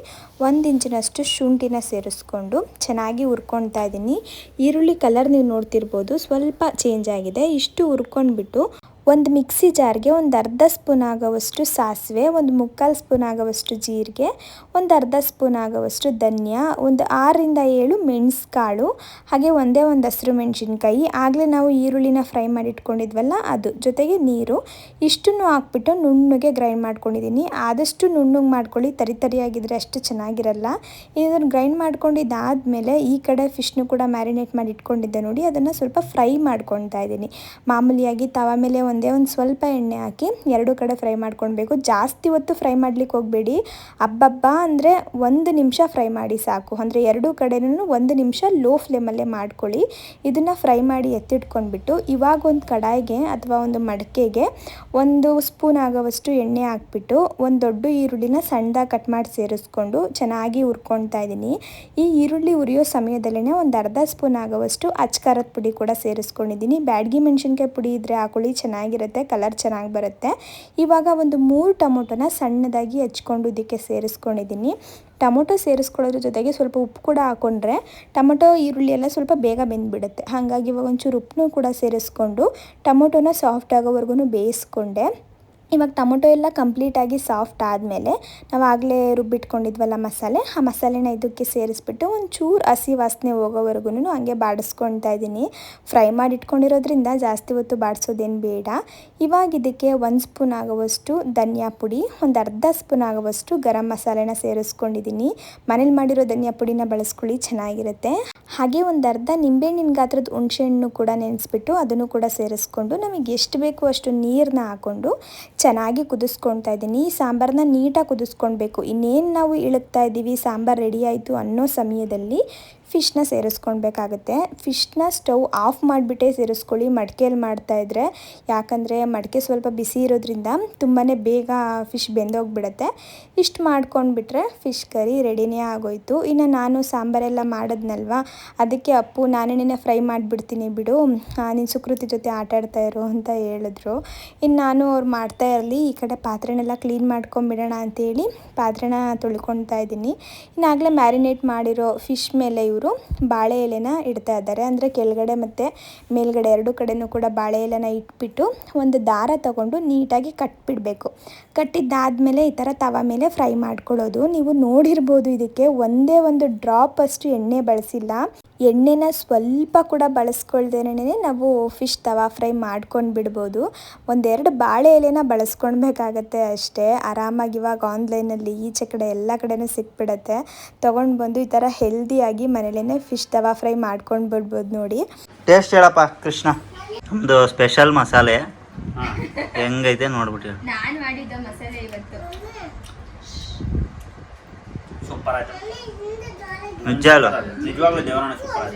ಒಂದು ಇಂಚಿನಷ್ಟು ಶುಂಠಿನ ಸೇರಿಸ್ಕೊಂಡು ಚೆನ್ನಾಗಿ ಹುರ್ಕೊಳ್ತಾ ಇದ್ದೀನಿ ಈರುಳ್ಳಿ ಕಲರ್ ನೀವು ನೋಡ್ತಿರ್ಬೋದು. ಸ್ವಲ್ಪ ಚೇಂಜ್ ಆಗಿದೆ. ಇಷ್ಟು ಹುರ್ಕೊಂಡ್ಬಿಟ್ಟು ಒಂದು ಮಿಕ್ಸಿ ಜಾರ್ಗೆ ಒಂದು ಅರ್ಧ ಸ್ಪೂನ್ ಆಗುವಷ್ಟು ಸಾಸಿವೆ, ಒಂದು ಮುಕ್ಕಾಲು ಸ್ಪೂನ್ ಆಗುವಷ್ಟು ಜೀರಿಗೆ, ಒಂದು ಅರ್ಧ ಸ್ಪೂನ್ ಆಗುವಷ್ಟು ಧನ್ಯ, ಒಂದು ಆರರಿಂದ ಏಳು ಮೆಣಸುಕಾಳು, ಹಾಗೆ ಒಂದೇ ಒಂದು ಹಸಿರು ಮೆಣಸಿನ್ಕಾಯಿ. ಆಗಲೇ ನಾವು ಈರುಳ್ಳಿನ ಫ್ರೈ ಮಾಡಿ ಇಟ್ಕೊಂಡಿದ್ವಲ್ಲ ಅದು. ಜೊತೆಗೆ ನೀರು. ಇಷ್ಟನ್ನು ಹಾಕ್ಬಿಟ್ಟು ನುಣ್ಣಗೆ ಗ್ರೈಂಡ್ ಮಾಡ್ಕೊಂಡಿದ್ದೀನಿ. ಆದಷ್ಟು ನುಣ್ಣಗೆ ಮಾಡ್ಕೊಳ್ಳಿ. ತರಿ ತರಿಯಾಗಿದ್ದರೆ ಅಷ್ಟು ಚೆನ್ನಾಗಿರಲ್ಲ. ಇದನ್ನು ಗ್ರೈಂಡ್ ಮಾಡ್ಕೊಂಡಿದ್ದಾದಮೇಲೆ ಈ ಕಡೆ ಫಿಶ್ನು ಕೂಡ ಮ್ಯಾರಿನೇಟ್ ಮಾಡಿ ಇಟ್ಕೊಂಡಿದ್ದೆ ನೋಡಿ. ಅದನ್ನು ಸ್ವಲ್ಪ ಫ್ರೈ ಮಾಡ್ಕೊತಾ ಇದ್ದೀನಿ. ಮಾಮೂಲಿಯಾಗಿ ತವ ಮೇಲೆ ಒಂದು ಸ್ವಲ್ಪ ಎಣ್ಣೆ ಹಾಕಿ ಎರಡು ಕಡೆ ಫ್ರೈ ಮಾಡ್ಕೊಳ್ಬೇಕು. ಜಾಸ್ತಿ ಹೊತ್ತು ಫ್ರೈ ಮಾಡ್ಲಿಕ್ಕೆ ಹೋಗಬೇಡಿ. ಹಬ್ಬಬ್ಬ ಅಂದರೆ ಒಂದು ನಿಮಿಷ ಫ್ರೈ ಮಾಡಿ ಸಾಕು. ಅಂದರೆ ಎರಡೂ ಕಡೆನೂ ಒಂದು ನಿಮಿಷ ಲೋ ಫ್ಲೇಮಲ್ಲೇ ಮಾಡ್ಕೊಳ್ಳಿ. ಇದನ್ನು ಫ್ರೈ ಮಾಡಿ ಎತ್ತಿಟ್ಕೊಂಡ್ಬಿಟ್ಟು ಇವಾಗ ಒಂದು ಕಡಾಯಿಗೆ ಅಥವಾ ಒಂದು ಮಡಕೆಗೆ ಒಂದು ಸ್ಪೂನ್ ಆಗೋವಷ್ಟು ಎಣ್ಣೆ ಹಾಕ್ಬಿಟ್ಟು ಒಂದು ದೊಡ್ಡ ಈರುಳ್ಳಿನ ಸಣ್ಣದಾಗಿ ಕಟ್ ಮಾಡಿ ಸೇರಿಸ್ಕೊಂಡು ಚೆನ್ನಾಗಿ ಹುರ್ಕೊಳ್ತಾ ಇದ್ದೀನಿ. ಈ ಈರುಳ್ಳಿ ಉರಿಯೋ ಸಮಯದಲ್ಲೇ ಒಂದು ಅರ್ಧ ಸ್ಪೂನ್ ಆಗೋವಷ್ಟು ಅಚ್ಕಾರದ ಪುಡಿ ಕೂಡ ಸೇರಿಸ್ಕೊಂಡಿದ್ದೀನಿ. ಬ್ಯಾಡ್ಗಿ ಮೆಣಸಿನ್ಕಾಯಿ ಪುಡಿ ಇದ್ದರೆ ಹಾಕೊಳ್ಳಿ ಚೆನ್ನಾಗಿರುತ್ತೆ ಕಲರ್ ಚೆನ್ನಾಗಿ ಬರುತ್ತೆ. ಇವಾಗ ಒಂದು ಮೂರು ಟೊಮೊಟೊನ ಸಣ್ಣದಾಗಿ ಹಚ್ಕೊಂಡು ಇದಕ್ಕೆ ಸೇರಿಸ್ಕೊಂಡಿದ್ದೀನಿ. ಟೊಮೊಟೊ ಸೇರಿಸ್ಕೊಳ್ಳೋದ್ರ ಜೊತೆಗೆ ಸ್ವಲ್ಪ ಉಪ್ಪು ಕೂಡ ಹಾಕ್ಕೊಂಡ್ರೆ ಟೊಮೊಟೊ, ಈರುಳ್ಳಿ ಎಲ್ಲ ಸ್ವಲ್ಪ ಬೇಗ ಬೆಂದ್ಬಿಡುತ್ತೆ. ಹಾಗಾಗಿ ಇವಾಗ ಒಂಚೂರು ಉಪ್ಪನ್ನೂ ಕೂಡ ಸೇರಿಸ್ಕೊಂಡು ಟೊಮೊಟೊನ ಸಾಫ್ಟ್ ಆಗೋವರೆಗೂ ಬೇಯಿಸ್ಕೊಂಡೆ. ಇವಾಗ ಟೊಮೊಟೊ ಎಲ್ಲ ಕಂಪ್ಲೀಟಾಗಿ ಸಾಫ್ಟ್ ಆದಮೇಲೆ ನಾವು ಆಗಲೇ ರುಬ್ಬಿಟ್ಕೊಂಡಿದ್ವಲ್ಲ ಮಸಾಲೆ, ಆ ಮಸಾಲೆನ ಇದಕ್ಕೆ ಸೇರಿಸ್ಬಿಟ್ಟು ಒಂಚೂರು ಹಸಿ ವಾಸನೆ ಹೋಗೋವರೆಗೂ ಹಂಗೆ ಬಾಡಿಸ್ಕೊಳ್ತಾ ಇದ್ದೀನಿ ಫ್ರೈ ಮಾಡಿ ಇಟ್ಕೊಂಡಿರೋದ್ರಿಂದ ಜಾಸ್ತಿ ಹೊತ್ತು ಬಾಡಿಸೋದೇನು ಬೇಡ. ಇವಾಗ ಇದಕ್ಕೆ ಒಂದು ಸ್ಪೂನ್ ಆಗುವಷ್ಟು ಧನಿಯಾ ಪುಡಿ, ಒಂದು ಅರ್ಧ ಸ್ಪೂನ್ ಆಗುವಷ್ಟು ಗರಂ ಮಸಾಲೆನ ಸೇರಿಸ್ಕೊಂಡಿದ್ದೀನಿ ಮನೇಲಿ ಮಾಡಿರೋ ಧನಿಯಾ ಪುಡಿನ ಬಳಸ್ಕೊಳ್ಳಿ, ಚೆನ್ನಾಗಿರುತ್ತೆ. ಹಾಗೆ ಒಂದು ಅರ್ಧ ನಿಂಬೆಹಣ್ಣಿನ ಗಾತ್ರದ ಹುಣಸೆಹಣ್ಣು ಕೂಡ ನೆನೆಸ್ಬಿಟ್ಟು ಅದನ್ನು ಕೂಡ ಸೇರಿಸ್ಕೊಂಡು ನಮಗೆ ಎಷ್ಟು ಬೇಕು ಅಷ್ಟು ನೀರನ್ನ ಹಾಕ್ಕೊಂಡು ಚೆನ್ನಾಗಿ ಕುದಿಸ್ಕೊಳ್ತಾ ಇದ್ದೀನಿ. ಈ ಸಾಂಬಾರನ್ನ ನೀಟಾಗಿ ಕುದಿಸ್ಕೊಳ್ಬೇಕು. ಇನ್ನೇನು ನಾವು ಇಳುತ್ತಾ ಇದ್ದೀವಿ, ಸಾಂಬಾರು ರೆಡಿ ಆಯಿತು ಅನ್ನೋ ಸಮಯದಲ್ಲಿ ಫಿಶ್ನ ಸೇರಿಸ್ಕೊಳ್ಬೇಕಾಗುತ್ತೆ. ಫಿಶ್ನ ಸ್ಟವ್ ಆಫ್ ಮಾಡಿಬಿಟ್ಟೇ ಸೇರಿಸ್ಕೊಳ್ಳಿ ಮಡಿಕೆಯಲ್ಲಿ ಮಾಡ್ತಾಯಿದ್ರೆ ಯಾಕಂದರೆ ಮಡಿಕೆ ಸ್ವಲ್ಪ ಬಿಸಿ ಇರೋದ್ರಿಂದ ತುಂಬಾ ಬೇಗ ಫಿಶ್ ಬೆಂದೋಗ್ಬಿಡುತ್ತೆ. ಇಷ್ಟು ಮಾಡ್ಕೊಂಡ್ಬಿಟ್ರೆ ಫಿಶ್ ಕರಿ ರೆಡಿನೇ ಆಗೋಯ್ತು. ಇನ್ನು ನಾನು ಸಾಂಬಾರೆಲ್ಲ ಮಾಡಿದ್ನಲ್ವ? ಅದಕ್ಕೆ ಅಪ್ಪು ನಾನೇನೇ ಫ್ರೈ ಮಾಡಿಬಿಡ್ತೀನಿ ಬಿಡು. ನಿನ್ನ ಸುಕೃತಿ ಜೊತೆ ಆಟ ಇರು ಅಂತ ಹೇಳಿದ್ರು. ಇನ್ನು ನಾನು ಅವ್ರು ಮಾಡ್ತಾ ಇರಲಿ, ಈ ಕಡೆ ಪಾತ್ರೆನೆಲ್ಲ ಕ್ಲೀನ್ ಮಾಡ್ಕೊಂಬಿಡೋಣ ಅಂತೇಳಿ ಪಾತ್ರೆನ ತೊಳ್ಕೊತಾ ಇದ್ದೀನಿ. ಇನ್ನಾಗಲೇ ಮ್ಯಾರಿನೇಟ್ ಮಾಡಿರೋ ಫಿಶ್ ಮೇಲೆ ಇವರು ಬಾಳೆ ಎಲೆನ ಇಡ್ತಾ ಇದ್ದಾರೆ. ಅಂದರೆ ಕೆಳಗಡೆ ಮತ್ತು ಮೇಲ್ಗಡೆ ಎರಡು ಕಡೆನೂ ಕೂಡ ಬಾಳೆ ಎಲೆನ ಇಟ್ಬಿಟ್ಟು ಒಂದು ದಾರ ತಗೊಂಡು ನೀಟಾಗಿ ಕಟ್ಬಿಡಬೇಕು. ಕಟ್ಟಿದ್ದಾದಮೇಲೆ ಈ ಥರ ತವ ಮೇಲೆ ಫ್ರೈ ಮಾಡ್ಕೊಳ್ಳೋದು. ನೀವು ನೋಡಿರ್ಬೋದು ಇದಕ್ಕೆ ಒಂದೇ ಒಂದು ಡ್ರಾಪ್ ಅಷ್ಟು ಎಣ್ಣೆ ಬಳಸಿಲ್ಲ. ಎಣ್ಣೆನ ಸ್ವಲ್ಪ ಕೂಡ ಬಳಸ್ಕೊಳ್ದೇನೆ ನಾವು ಫಿಶ್ ತವಾ ಫ್ರೈ ಮಾಡ್ಕೊಂಡು ಬಿಡ್ಬೋದು. ಒಂದೆರಡು ಬಾಳೆ ಎಲೆನ ಬಳಸ್ಕೊಳ್ಬೇಕಾಗತ್ತೆ ಅಷ್ಟೇ. ಆರಾಮಾಗಿ ಇವಾಗ ಆನ್ಲೈನಲ್ಲಿ ಈಚೆ ಕಡೆ ಎಲ್ಲ ಕಡೆನೂ ಸಿಕ್ಬಿಡತ್ತೆ. ತೊಗೊಂಡು ಬಂದು ಈ ಥರ ಹೆಲ್ದಿಯಾಗಿ ಮನೇಲೇ ಫಿಶ್ ತವಾ ಫ್ರೈ ಮಾಡ್ಕೊಂಡು ಬಿಡ್ಬೋದು ನೋಡಿ. ಟೇಸ್ಟ್ ಹೇಳಪ್ಪ ಕೃಷ್ಣ. ನಮ್ಮದು ಸ್ಪೆಷಲ್ ಮಸಾಲೆ. ಹೆಂಗೈತೆ ನೋಡ್ಬಿಟ್ಟು ಹೇಳು. ನಾನ್ ಮಾಡಿದ್ದ ಮಸಾಲೆ ಇವತ್ತು. ಸೂಪರ್ ಆಯ್ತು. ನಿಜ ಅಲ್ವಾ ನಿಜವಾಗ್ಲೂ ದೇವರನ್ನ ಸೂಪರ್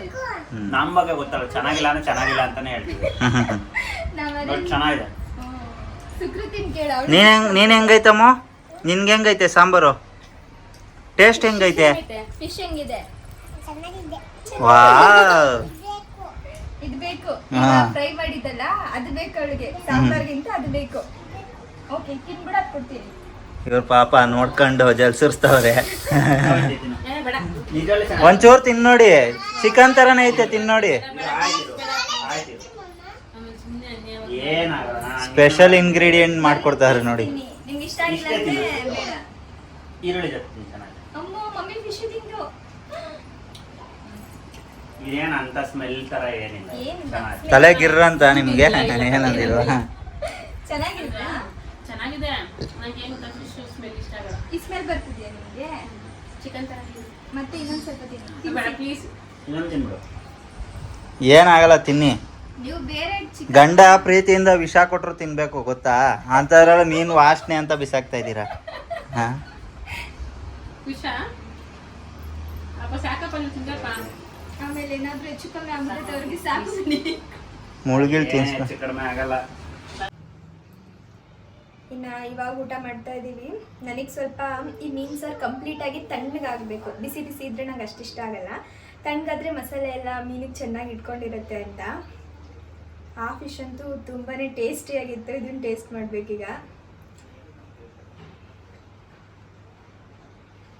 ನಮ್ಮ ಬಗ್ಗೆ ಗೊತ್ತಲ್ಲ ಚೆನ್ನಾಗಿಲ್ಲ ಅಂದ್ರೆ ಚೆನ್ನಾಗಿಲ್ಲ ಅಂತಾನೆ ಹೇಳ್ತೀವಿ. ಬಟ್ ಚೆನ್ನಾಗಿದೆ. ನೀನ್ ಹೆಂಗ್ ನೀನ್ ಹೆಂಗೈತಮ್ಮ? ನಿನ್ಗೆ ಹೆಂಗೈತೆ ಸಾಂಬಾರು? ಟೇಸ್ಟ್ ಹೆಂಗೈತೆ? ಫಿಶ್ ಹೆಂಗಿದೆ? ಚೆನ್ನಾಗಿದೆ. ವಾ ಇದು ಬೇಕು. ಫ್ರೈ ಮಾಡಿದ್ದಲ್ಲ ಅದು ಬೇಕು ಅವಳಿಗೆ. ಸಾಂಬಾರ್ಗಿಂತ ಅದು ಬೇಕು. ಓಕೆ ತಿನ್ಬಿಡಕ್ ಕೊಡ್ತೀನಿ. ಇವ್ರ ಪಾಪ ನೋಡ್ಕೊಂಡು ಜಲ್ಸಿರ್ಸ್ತವ್ರೆ. ಒಂಚೂರು ತಿನ್ನೋಡಿ ಚಿಕನ್ ತರನೇ ಐತೆ ತಿನ್ನೋಡಿ. ಸ್ಪೆಷಲ್ ಇಂಗ್ರೀಡಿಯೆಂಟ್ ಮಾಡ್ಕೊಡ್ತಾರೆ ನೋಡಿ. ತಲೆ ಗಿರ್ರ ಅಂತ ನಿಮ್ಗೆ? ಏನಂದಿಲ್ವಾ ಚೆನ್ನಾಗಿದೆ. ನನಗೆ ಏನು ಫಿಶ್ ಸ್ಮೆಲ್ ಇಷ್ಟ ಆಗಲ್ಲ. ಈ ಸ್ಮೆಲ್ ಬರ್ತಿದ್ಯಾ ನಿಮಗೆ? ಚಿಕನ್ ತರ ಮತ್ತೆ ಇನ್ನೊಂದು ಸ್ವಲ್ಪ ತಿನ್ನಿ. ಬೇಡ ಪ್ಲೀಸ್ ಇನ್ನೊಂದು ತಿನ್ಬಿಡು. ಏನಾಗಲ್ಲ ತಿನ್ನಿ. ನೀವು ಬೇರೆ ಚಿಕನ್ ಗಂಡ ಪ್ರೀತಿಯಿಂದ ವಿಷ ಕೊಟ್ಟರು ತಿನ್ಬೇಕು ಗೊತ್ತಾ? ಅಂತದ್ರಲ್ಲಿ ನೀನು ವಾಸನೆ ಅಂತ ಬಿಸಾಕ್ತಾ ಇದ್ದೀರಾ? ಹಾ? ವಿಷ? ಅಪ್ಪ ಸಾಕಪ್ಪ ನೀವು ತಿಂದಪ್ಪ ಆಮೇಲೆ ಏನಾದ್ರೂ ಹೆಚ್ಚು ಕಮ್ಮಿ ಆಗ್ಬಿಡುತ್ತೆ ಅವ್ರಿಗೆ ಸಾಕು. ಬಿಡಿ ಮುಳುಗಿಲ್ ತಿನ್ಸ್ತಾ ಕಡಿಮೆ ಆಗಲ್ಲ. ಇನ್ನ ಇವಾಗ ಊಟ ಮಾಡ್ತಾ ಇದ್ದೀವಿ ನನಗೆ ಸ್ವಲ್ಪ ಈ ಮೀನು ಸಾರು ಕಂಪ್ಲೀಟ್ ಆಗಿ ತಣ್ಣಗಾಗಬೇಕು ಬಿಸಿ ಬಿಸಿ ಇದ್ರೆ ನಂಗೆ ಅಷ್ಟು ಇಷ್ಟ ಆಗಲ್ಲ. ತಣ್ಣಗಾದ್ರೆ ಮಸಾಲೆ ಎಲ್ಲ ಮೀನಿಗೆ ಚೆನ್ನಾಗಿ ಇಟ್ಕೊಂಡಿರುತ್ತೆ ಅಂತ. ಆ ಫಿಶ್ ಅಂತೂ ತುಂಬಾನೇ ಟೇಸ್ಟಿಯಾಗಿತ್ತು ಇದನ್ನ ಟೇಸ್ಟ್ ಮಾಡಬೇಕೀಗ.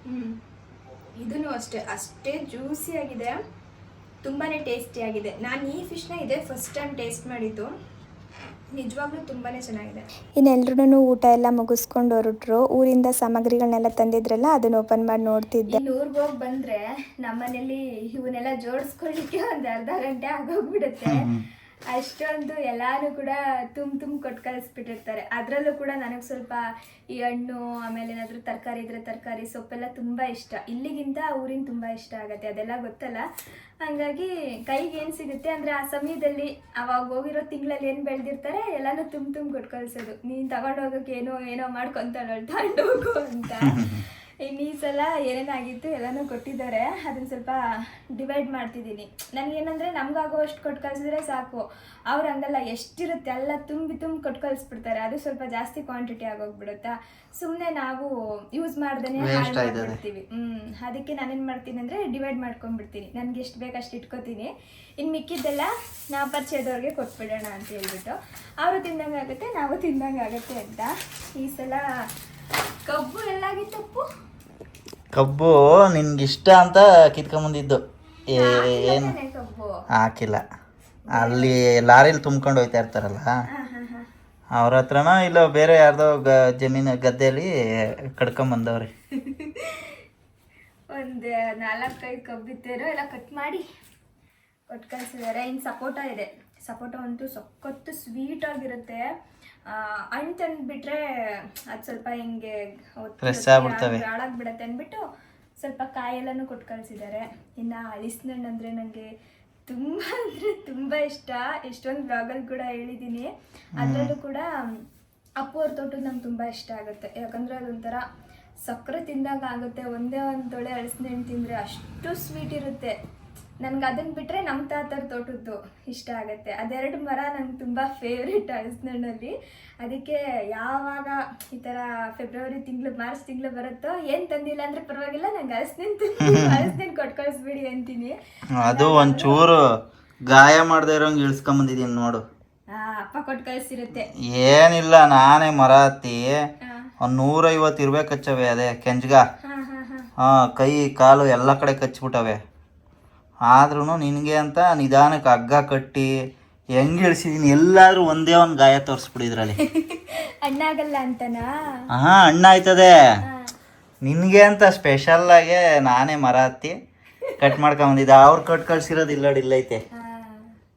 ಹ್ಮ್. ಇದನ್ನು ಅಷ್ಟೇ. ಅಷ್ಟೇ ಜ್ಯೂಸಿ ಆಗಿದೆ. ತುಂಬಾನೇ ಟೇಸ್ಟಿ ಆಗಿದೆ. ನಾನು ಈ ಫಿಶ್ನ ಇದೇ ಫಸ್ಟ್ ಟೈಮ್ ಟೇಸ್ಟ್ ಮಾಡಿದ್ದು. ನಿಜವಾಗ್ಲೂ ತುಂಬಾನೇ ಚೆನ್ನಾಗಿದೆ. ಇನ್ನೆಲ್ಲರೂ ಊಟ ಎಲ್ಲ ಮುಗಿಸ್ಕೊಂಡು ಹೊರಟ್ರು. ಊರಿಂದ ಸಾಮಗ್ರಿಗಳನ್ನೆಲ್ಲ ತಂದಿದ್ರಲ್ಲ ಅದನ್ನ ಓಪನ್ ಮಾಡಿ ನೋಡ್ತಿದ್ದೆ. ಊರಿಗೆ ಹೋಗಿ ಹೋಗ್ ಬಂದ್ರೆ ನಮ್ಮನೇಲಿ ಇವನ್ನೆಲ್ಲ ಜೋಡಿಸ್ಕೊಳ್ಳಿಕ್ಕೆ ಒಂದ್ ಅರ್ಧ ಗಂಟೆ ಆಗೋಗ್ಬಿಡುತ್ತೆ. ಅಷ್ಟೊಂದು ಎಲ್ಲಾನು ಕೂಡ ತುಂಬ ತುಂಬ ಕೊಟ್ಟು ಕಳಿಸ್ಬಿಟ್ಟಿರ್ತಾರೆ ಅದರಲ್ಲೂ ಕೂಡ ನನಗೆ ಸ್ವಲ್ಪ ಈ ಹಣ್ಣು, ಆಮೇಲೆ ಏನಾದರೂ ತರಕಾರಿ ಇದ್ರೆ ತರಕಾರಿ, ಸೊಪ್ಪೆಲ್ಲ ತುಂಬ ಇಷ್ಟ. ಇಲ್ಲಿಗಿಂತ ಊರಿನ ತುಂಬ ಇಷ್ಟ ಆಗುತ್ತೆ, ಅದೆಲ್ಲ ಗೊತ್ತಲ್ಲ? ಹಂಗಾಗಿ ಕೈಗೆ ಏನು ಸಿಗುತ್ತೆ ಅಂದರೆ ಆ ಸಮಯದಲ್ಲಿ ಅವಾಗ ಹೋಗಿರೋ ತಿಂಗಳಲ್ಲಿ ಏನು ಬೆಳೆದಿರ್ತಾರೆ, ಎಲ್ಲಾನು ತುಂಬ ತುಂಬ ಕೊಟ್ಟು ಕಳ್ಸೋದು ನೀನು ತಗೊಂಡು ಹೋಗೋಕೆ ಏನೋ ಏನೋ ಮಾಡ್ಕೊತಾಳ ತಗೊಂಡೋಗು ಅಂತ. ಇನ್ನು ಈ ಸಲ ಏನೇನಾಗಿತ್ತು ಎಲ್ಲನೂ ಕೊಟ್ಟಿದ್ದಾರೆ. ಅದನ್ನ ಸ್ವಲ್ಪ ಡಿವೈಡ್ ಮಾಡ್ತಿದ್ದೀನಿ. ನನಗೇನಂದರೆ ನಮ್ಗಾಗೋ ಅಷ್ಟು ಕೊಟ್ಟು ಕಳಿಸಿದ್ರೆ ಸಾಕು. ಅವ್ರು ಹಂಗಲ್ಲ ಎಷ್ಟಿರುತ್ತೆ ಎಲ್ಲ ತುಂಬಿ ತುಂಬಿ ಕೊಟ್ಟು ಕಳಿಸ್ಬಿಡ್ತಾರೆ. ಅದು ಸ್ವಲ್ಪ ಜಾಸ್ತಿ ಕ್ವಾಂಟಿಟಿ ಆಗೋಗ್ಬಿಡುತ್ತಾ? ಸುಮ್ಮನೆ ನಾವು ಯೂಸ್ ಮಾಡ್ದೇ ಮಾಡ್ತೀವಿ ಹಾಳು ಆಯ್ತದೆ. ಮಾಡ್ಬಿಡ್ತೀವಿ. ಹ್ಮ್ ಅದಕ್ಕೆ ನಾನೇನು ಮಾಡ್ತೀನಿ ಅಂದರೆ ಡಿವೈಡ್ ಮಾಡ್ಕೊಂಡ್ಬಿಡ್ತೀನಿ. ನನಗೆ ಎಷ್ಟು ಬೇಕು ಅಷ್ಟು ಇಟ್ಕೋತೀನಿ. ಇನ್ನು ಮಿಕ್ಕಿದ್ದೆಲ್ಲ ನಾ ಪರಿಚಯದವ್ರಿಗೆ ಕೊಟ್ಬಿಡೋಣ ಅಂತ ಹೇಳ್ಬಿಟ್ಟು. ಅವರು ತಿಂದಂಗೆ ಆಗುತ್ತೆ ನಾವು ತಿಂದಂಗೆ ಆಗುತ್ತೆ ಅಂತ. ಈ ಸಲ ಕಬ್ಬು ಎಲ್ಲಾಗಿತ್ತಪ್ಪು? ಕಬ್ಬು ನಿನ್ಗಿಷ್ಟ ಅಂತ ಕಿತ್ಕೊಂಬಂದಿದ್ದು. ಏನು? ಹಾಕಿಲ್ಲ. ಅಲ್ಲಿ ಲಾರಿಲಿ ತುಂಬ್ಕೊಂಡು ಹೋಯ್ತಾ ಇರ್ತಾರಲ್ಲ? ಅವ್ರ ಹತ್ರನ ಇಲ್ಲ ಬೇರೆ ಯಾರ್ದೋ ಗ ಜಮೀನು ಗದ್ದೆಯಲ್ಲಿ ಕಡ್ಕೊಂಬಂದವ್ರೆ. ಒಂದು ನಾಲ್ಕೈದು ಕಬ್ಬಿತ್ತೇನೋ ಎಲ್ಲ ಕಟ್ ಮಾಡಿ ಕೊಟ್ಟು ಕಳಿಸಿದ್ದಾರೆ ಇನ್ನು ಸಪೋಟ ಇದೆ. ಸಪೋಟ ಅಂತೂ ಸಖತ್ತು ಸ್ವೀಟ್ ಆಗಿರುತ್ತೆ. ಆ, ಹಣ್ಣು ತಂದ್ಬಿಟ್ರೆ ಅದು ಸ್ವಲ್ಪ ಹಿಂಗೆ. ಹಾಳಾಗ್ಬಿಡತ್ತೆ ಅಂದ್ಬಿಟ್ಟು ಸ್ವಲ್ಪ ಕಾಯೆಲ್ಲನೂ ಕೊಟ್ಟು ಕಳಿಸಿದ್ದಾರೆ ಇನ್ನು ಅಳಿಸ್ನಣ್ಣ ಹಣ್ಣು ಅಂದರೆ ನನಗೆ ತುಂಬ ಅಂದರೆ ತುಂಬ ಇಷ್ಟ. ಎಷ್ಟೊಂದು ಬ್ಲಾಗಲ್ಲಿ ಕೂಡ ಹೇಳಿದ್ದೀನಿ ಅದರಲ್ಲೂ ಕೂಡ ಅಪ್ಪು ಅವ್ರ ತೋಟದ ನಂಗೆ ತುಂಬಾ ಇಷ್ಟ ಆಗುತ್ತೆ. ಯಾಕಂದ್ರೆ ಅದೊಂಥರ ಸಕ್ಕರೆ ತಿಂದಾಗ ಆಗುತ್ತೆ. ಒಂದೇ ಒಂದು ತೊಳೆ ಹಲಸಿನ ಹಣ್ಣು ತಿಂದರೆ ಅಷ್ಟು ಸ್ವೀಟ್ ಇರುತ್ತೆ. ನನ್ಗೆ ಅದನ್ನ ಬಿಟ್ಟರೆ ನಮ್ಮ ತಾತರ ತೋಟದ್ದು ಇಷ್ಟ ಆಗುತ್ತೆ. ಅದೆರಡು ಮರ ನಂಗೆ ತುಂಬ ಫೇವ್ರೇಟ್ ಹಲಸಿನ ಅದಕ್ಕೆ ಯಾವಾಗ ಈ ಥರ ಫೆಬ್ರವರಿ ತಿಂಗಳು ಮಾರ್ಚ್ ತಿಂಗಳು ಬರುತ್ತೋ ಏನು ತಂದಿಲ್ಲ ಅಂದರೆ ಪರವಾಗಿಲ್ಲ ನಂಗೆ ಹಲಸಿನ ಹಲಸಿನ ಕೊಟ್ಟು ಕಳಿಸ್ಬಿಡಿ ಅಂತೀನಿ. ಅದು ಒಂಚೂರು ಗಾಯ ಮಾಡದೇ ಇರೋಂಗೆ ಇಳಿಸ್ಕೊಂಬಂದಿದ್ದೀನಿ ನೋಡು. ಅಪ್ಪ ಕೊಟ್ಟು ಕಳಿಸಿರುತ್ತೆ ಏನಿಲ್ಲ ನಾನೇ ಮರ ಹತ್ತಿ ಒಂದು ನೂರೈವತ್ತು ಇರ್ಬೇಕು ಹಚ್ಚವೆ ಅದೇ ಕೆಂಜ್ಗ. ಹಾಂ ಕೈ ಕಾಲು ಎಲ್ಲ ಕಡೆ ಕಚ್ಬಿಟ್ಟವೆ. ಆದ್ರೂ ನಿನಗೆ ಅಂತ ನಿಧಾನಕ್ಕೆ ಹಗ್ಗ ಕಟ್ಟಿ ಹೆಂಗೆ ಇಳಿಸಿದೀನಿ ಎಲ್ಲಾದ್ರೂ ಒಂದೇ ಒಂದು ಗಾಯ ತೋರಿಸ್ಬಿಡಿದ್ರಲ್ಲಿ ಅಣ್ಣಾಗಲ್ಲ ಅಂತನಾ? ಹಾಂ ಅಣ್ಣ ಆಯ್ತದೆ. ನಿನಗೆ ಅಂತ ಸ್ಪೆಷಲ್ ಆಗಿ ನಾನೇ ಮರ ಹತ್ತಿ ಕಟ್ ಮಾಡ್ಕೊಂಬಂದಿದ್ದೆ. ಅವ್ರು ಕಟ್ ಕಳ್ಸಿರೋದು ಇಲ್ಲ ನೋಡಿ ಇಲ್ಲೈತೆ